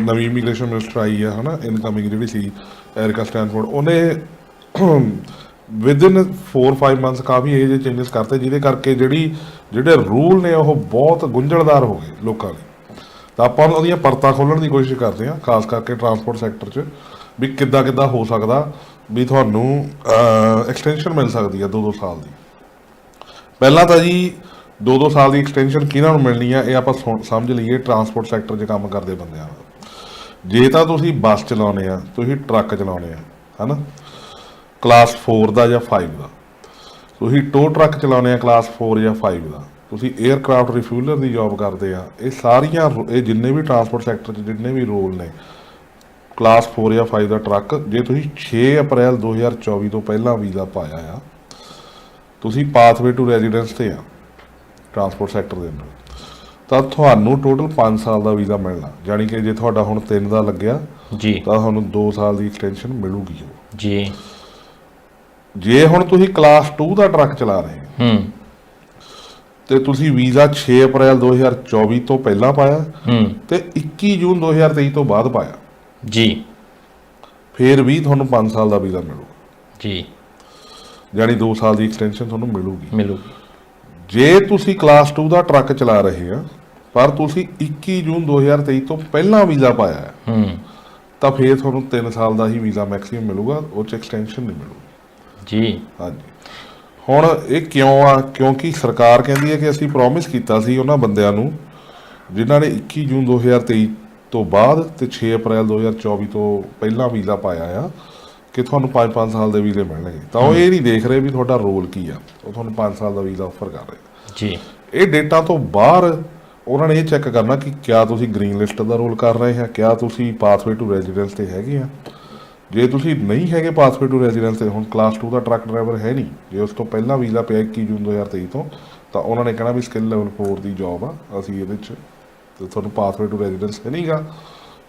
ਨਵੀਂ ਇਮੀਗ੍ਰੇਸ਼ਨ ਮਿਨਿਸਟਰ ਆਈ ਆ ਹਨਾ ਇਨਕਮਿੰਗ ਜਿਹੜੀ ਸੀ ਐਰਿਕਾ ਸਟੈਨਫੋਰਡ ਉਹਨੇ ਵਿਦਿਨ 4-5 ਮੰਥਸ ਕਾਫੀ ਇਹ ਜਿਹੇ ਚੇਂਜਸ ਕਰਤੇ, ਜਿਹਦੇ ਕਰਕੇ ਜਿਹੜੀ, ਜਿਹੜੇ ਰੂਲ ਨੇ ਉਹ ਬਹੁਤ ਗੁੰਝਲਦਾਰ ਹੋ ਗਏ ਲੋਕਾਂ ਲਈ ਤਾਂ ਆਪਾਂ ਉਹਦੀਆਂ ਪਰਤਾਂ ਖੋਲਣ ਦੀ ਕੋਸ਼ਿਸ਼ ਕਰਦੇ ਹਾਂ, ਖਾਸ ਕਰਕੇ ਟਰਾਂਸਪੋਰਟ ਸੈਕਟਰ 'ਚ, ਵੀ ਕਿੱਦਾਂ ਕਿੱਦਾਂ ਹੋ ਸਕਦਾ, ਵੀ ਤੁਹਾਨੂੰ ਐਕਸਟੈਂਸ਼ਨ ਮਿਲ ਸਕਦੀ ਹੈ 2-2 ਸਾਲ ਦੀ। ਪਹਿਲਾਂ ਤਾਂ ਜੀ 2-2 ਸਾਲ ਦੀ ਐਕਸਟੈਂਸ਼ਨ ਕਿਹਨਾਂ ਨੂੰ ਮਿਲਣੀ ਆ, ਇਹ ਆਪਾਂ ਸੁਣ- ਸਮਝ ਲਈਏ ਟਰਾਂਸਪੋਰਟ ਸੈਕਟਰ 'ਚ ਕੰਮ ਕਰਦੇ ਬੰਦਿਆਂ ਨੂੰ। ਜੇ ਤਾਂ ਤੁਸੀਂ ਬੱਸ ਚਲਾਉਨੇ ਆ, ਤੁਸੀਂ ਟਰੱਕ ਚਲਾਉਨੇ ਆ, ਹਨਾ? ਕਲਾਸ 4 ਦਾ ਜਾਂ 5 ਦਾ? ਤੁਸੀਂ ਟੋ ਟਰੱਕ ਚਲਾਉਨੇ ਆ ਕਲਾਸ 4 ਜਾਂ 5 ਦਾ। ਤੁਸੀਂ 에ਅਰਕ੍ਰਾਫਟ ਰਿਫਿਊਲਰ ਦੀ ਜੌਬ ਕਰਦੇ ਆ। ਇਹ ਸਾਰੀਆਂ ਇਹ ਜਿੰਨੇ ਵੀ ਟਰਾਂਸਪੋਰਟ ਸੈਕਟਰ 'ਚ ਜਿੰਨੇ ਵੀ ਰੋਲ ਨੇ ਕਲਾਸ 4 ਜਾਂ 5 ਦਾ ਟਰੱਕ ਜੇ ਤੁਸੀਂ 6 ਅਪ੍ਰੈਲ 2024 ਤੋਂ ਪਹਿਲਾਂ ਵੀਜ਼ਾ ਪਾਇਆ ਆ ਤੁਸੀਂ ਪਾਥਵੇ ਟੂ ਰੈਜ਼ੀਡੈਂਸ ਤੇ ਆ ਟਰਾਂਸਪੋਰਟ ਸੈਕਟਰ ਦੇ ਅੰਦਰ। ਤਾਂ ਤੁਹਾਨੂੰ ਟੋਟਲ 5 ਸਾਲ ਦਾ ਵੀਜ਼ਾ ਮਿਲਣਾ। ਯਾਨੀ ਕਿ ਜੇ ਤੁਹਾਡਾ ਹੁਣ 3 ਦਾ ਲੱਗਿਆ ਜੀ। ਤਾਂ ਤੁਹਾਨੂੰ 2 ਸਾਲ ਦੀ ਐਕਸਟੈਂਸ਼ਨ ਮਿਲੂਗੀ। ਜੀ। ਜੇ ਹੁਣ ਤੁਸੀਂ ਕਲਾਸ 2 ਦਾ ਟਰੱਕ ਚਲਾ ਰਹੇ ਹੋ ਹੂੰ। ਤੇ ਤੁਸੀਂ ਵੀਜ਼ਾ 6 ਅਪ੍ਰੈਲ 2024 ਤੋਂ ਪਹਿਲਾਂ ਪਾਇਆ ਹੂੰ। ਤੇ 21 ਜੂਨ 2023 ਤੋਂ ਬਾਅਦ ਪਾਇਆ। ਜੀ। ਫੇਰ ਵੀ ਤੁਹਾਨੂੰ 5 ਸਾਲ ਦਾ ਵੀਜ਼ਾ ਮਿਲੂਗਾ। ਜੀ। ਯਾਨੀ 2 ਸਾਲ ਦੀ ਐਕਸਟੈਂਸ਼ਨ ਤੁਹਾਨੂੰ ਮਿਲੂਗੀ। ਮਿਲੂਗੀ। ਜੇ ਤੁਸੀਂ ਕਲਾਸ 2 ਦਾ ਟਰੱਕ ਚਲਾ ਰਹੇ ਆ ਪਰ ਤੁਸੀਂ 21 ਜੂਨ 2023 ਤੋਂ ਪਹਿਲਾਂ ਵੀਜ਼ਾ ਪਾਇਆ ਹੈ ਤਾਂ ਫੇਰ ਤੁਹਾਨੂੰ 3 ਸਾਲ ਦਾ ਹੀ ਵੀਜ਼ਾ ਮੈਕਸਿਮਮ ਮਿਲੂਗਾ ਉਹ ਚ ਐਕਸਟੈਂਸ਼ਨ ਨਹੀਂ ਮਿਲੂਗੀ। ਜੀ। ਹਾਂਜੀ। ਹੁਣ ਇਹ ਕਿਉਂ ਆ? ਕਿਉਂਕਿ ਸਰਕਾਰ ਕਹਿੰਦੀ ਹੈ ਕਿ ਅਸੀਂ ਪ੍ਰੋਮਿਸ ਕੀਤਾ ਸੀ ਉਹਨਾਂ ਬੰਦਿਆਂ ਨੂੰ ਜਿਨ੍ਹਾਂ ਨੇ 21 ਜੂਨ 2023 ਤੋਂ ਬਾਅਦ ਤੇ 6 ਅਪ੍ਰੈਲ 2024 ਤੋਂ ਪਹਿਲਾਂ ਵੀਜ਼ਾ ਪਾਇਆ ਆ ਕਿ ਤੁਹਾਨੂੰ 5-5 ਸਾਲ ਦੇ ਵੀਜ਼ੇ ਮਿਲਣਗੇ। ਤਾਂ ਉਹ ਇਹ ਨਹੀਂ ਦੇਖ ਰਹੇ ਵੀ ਤੁਹਾਡਾ ਰੋਲ ਕੀ ਆ। ਉਹ ਤੁਹਾਨੂੰ 5 ਸਾਲ ਦਾ ਵੀਜ਼ਾ ਆਫਰ ਕਰ ਰਹੇ ਜੀ। ਇਹ ਡੇਟਾ ਤੋਂ ਬਾਹਰ ਉਹਨਾਂ ਨੇ ਇਹ ਚੈੱਕ ਕਰਨਾ ਕਿ ਕਿਆ ਤੁਸੀਂ ਗ੍ਰੀਨ ਲਿਸਟ ਦਾ ਰੋਲ ਕਰ ਰਹੇ ਆ ਕਿਆ ਤੁਸੀਂ ਪਾਥਵੇ ਟੂ ਰੈਜ਼ੀਡੈਂਸ ਤੇ ਹੈਗੇ ਆ। ਜੇ ਤੁਸੀਂ ਨਹੀਂ ਹੈਗੇ ਪਾਥਵੇ ਟੂ ਰੈਜ਼ੀਡੈਂਸ ਤੇ ਹੁਣ ਕਲਾਸ 2 ਦਾ ਟਰੱਕ ਡਰਾਈਵਰ ਹੈ ਨਹੀਂ ਜੇ ਉਸ ਤੋਂ ਪਹਿਲਾਂ ਵੀਜ਼ਾ ਪਿਆ 21 ਜੂਨ 2023 ਤੋਂ ਤਾਂ ਉਹਨਾਂ ਨੇ ਕਹਿਣਾ ਵੀ ਸਕਿੱਲ ਲੈਵਲ 4 ਦੀ ਜੌਬ ਆ ਅਸੀਂ ਇਹਦੇ ਚ ਤੇ ਤੁਹਾਨੂੰ ਪਾਥਵੇ ਟੂ ਰੈਜ਼ੀਡੈਂਸ ਹੈ ਨਹੀਂਗਾ।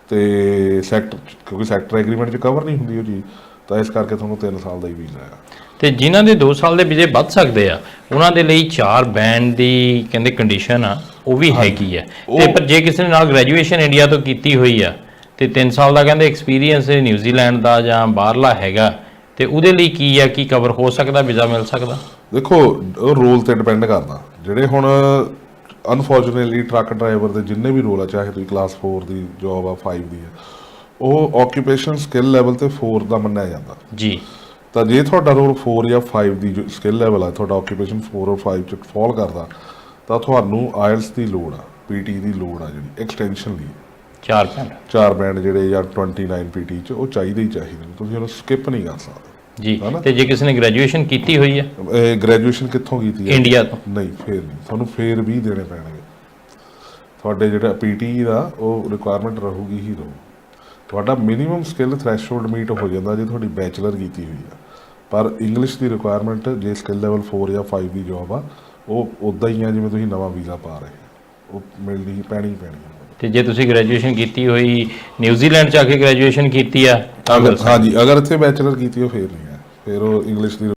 ਤੇ ਸੈਕਟਰ ਕਿਉਂਕਿ ਸੈਕਟਰ ਐਗਰੀਮੈਂਟ 'ਚ ਕਵਰ ਨਹੀਂ ਹੁੰਦੀ ਉਹ ਚੀਜ਼ ਤਾਂ ਇਸ ਕਰਕੇ ਤੁਹਾਨੂੰ 3 ਸਾਲ ਦਾ ਹੀ ਵੀਜ਼ਾ ਆ। ਤੇ ਜਿਨ੍ਹਾਂ ਦੇ 2 ਸਾਲ ਦੇ ਵੀਜ਼ੇ ਵੱਧ ਸਕਦੇ ਆ ਉਹਨਾਂ ਦੇ ਲਈ 4 ਬੈਂਡ ਦੀ ਕਹਿੰਦੇ ਕੰਡੀਸ਼ਨ ਆ ਉਹ ਵੀ ਹੈਗੀ ਆ। ਤੇ ਪਰ ਜੇ ਕਿਸੇ ਨੇ ਨਾਲ ਗ੍ਰੈਜੂਏਸ਼ਨ ਇੰਡੀਆ ਤੋਂ ਕੀਤੀ ਹੋਈ ਆ ਤੇ 3 ਸਾਲ ਦਾ ਕਹਿੰਦੇ ਐਕਸਪੀਰੀਅੰਸ ਨਿਊਜ਼ੀਲੈਂਡ ਦਾ ਜਾਂ ਬਾਹਰਲਾ ਹੈਗਾ। ਤੇ ਉਹਦੇ ਲਈ ਕੀ ਆ ਕੀ ਕਵਰ ਹੋ ਸਕਦਾ ਵੀਜ਼ਾ ਮਿਲ ਸਕਦਾ? ਦੇਖੋ ਰੋਲ ਤੇ ਡਿਪੈਂਡ ਕਰਦਾ। ਜਿਹੜੇ ਹੁਣ ਅਨਫੋਰਚੂਨੇਟਲੀ ਟਰੱਕ ਡਰਾਈਵਰ ਦੇ ਜਿੰਨੇ ਵੀ ਰੋਲ ਆ ਚਾਹੇ ਤੁਸੀਂ ਕਲਾਸ 4 ਦੀ ਜੌਬ ਆ 5 ਦੀ ਆ ਉਹ ਆਕੂਪੇਸ਼ਨ ਸਕਿੱਲ ਲੈਵਲ ਤੇ 4 ਦਾ ਮੰਨਿਆ ਜਾਂਦਾ। ਜੀ। ਤਾਂ ਜੇ ਤੁਹਾਡਾ ਰੋਲ 4 ਜਾਂ 5 ਦੀ ਸਕਿੱਲ ਲੈਵਲ ਆ ਤੁਹਾਡਾ ਆਕੂਪੇਸ਼ਨ 4 ਔਰ 5 ਚ ਫਾਲ ਕਰਦਾ ਤਾਂ ਤੁਹਾਨੂੰ ਆਇਲਸ ਦੀ ਲੋੜ ਆ ਪੀਟੀ ਦੀ ਲੋੜ ਆ ਜਿਹੜੀ ਐਕਸਟੈਂਸ਼ਨ ਲਈ। 4 ਬੈਂਡ ਚਾਰ ਬੈਂਡ ਜਿਹੜੇ ਜਾਂ 29 ਪੀਟੀ ਚ ਉਹ ਚਾਹੀਦੇ ਹੀ ਚਾਹੀਦੇ ਨੇ। ਤੁਸੀਂ ਉਹਨੂੰ ਸਕਿਪ ਨਹੀਂ ਕਰ ਸਕਦੇ। ਜੀ? ਤੇ ਜੇ ਕਿਸੇ ਨੇ ਗ੍ਰੈਜੂਏਸ਼ਨ ਕੀਤੀ ਹੋਈ ਆ ਇਹ ਗ੍ਰੈਜੂਏਸ਼ਨ ਕਿੱਥੋਂ ਕੀਤੀ ਹੈ? ਇੰਡੀਆ ਤੋਂ। ਨਹੀਂ ਫੇਰ ਨਹੀਂ। ਤੁਹਾਨੂੰ ਫੇਰ ਵੀ ਦੇਣੇ ਪੈਣਗੇ। ਤੁਹਾਡੇ ਜਿਹੜਾ ਪੀਟੀ ਦਾ ਉਹ ਰਿਕੁਆਇਰਮੈਂਟ ਰਹੂਗੀ ਹੀ ਰਹੂ। ਤੁਹਾਡਾ ਮਿਨੀਮਮ ਸਕਿੱਲ ਥ੍ਰੈਸ਼ਹੋਲਡ ਮੀਟ ਹੋ ਜਾਂਦਾ ਜੇ ਤੁਹਾਡੀ ਬੈਚਲਰ ਕੀਤੀ ਹੋਈ ਆ ਪਰ ਇੰਗਲਿਸ਼ ਦੀ ਰਿਕੁਆਇਰਮੈਂਟ ਜੇ ਸਕਿੱਲ ਲੈਵਲ 4 ਜਾਂ 5 ਦੀ ਜੌਬ ਆ ਉਹ ਉਦਾਂ ਹੀ ਆ ਜਿਵੇਂ ਤੁਸੀਂ ਨਵਾਂ ਵੀਜ਼ਾ ਪਾ ਰਹੇ ਹੋ। ਉਹ ਮਿਲਣੀ ਹੀ ਪੈਣੀ ਹੀ ਪੈਣੀ। ਤੇ ਜੇ ਤੁਸੀਂ ਗ੍ਰੈਜੂਏਸ਼ਨ ਕੀਤੀ ਹੋਈ ਨਿਊਜ਼ੀਲੈਂਡ ਚ ਆ ਕੇ ਗ੍ਰੈਜੂਏਸ਼ਨ ਕੀਤੀ ਆ ਤਾਂ ਮਿਲ ਅਗਰ ਹਾਂਜੀ ਅਗਰ ਇੱਥੇ ਬੈਚਲਰ ਕੀਤੀ ਉਹ ਫੇਰ ਨਹੀਂ ਹੈ। ਫਿਰ ਉਹ ਇੰਗਲਿਸ਼ ਦੀ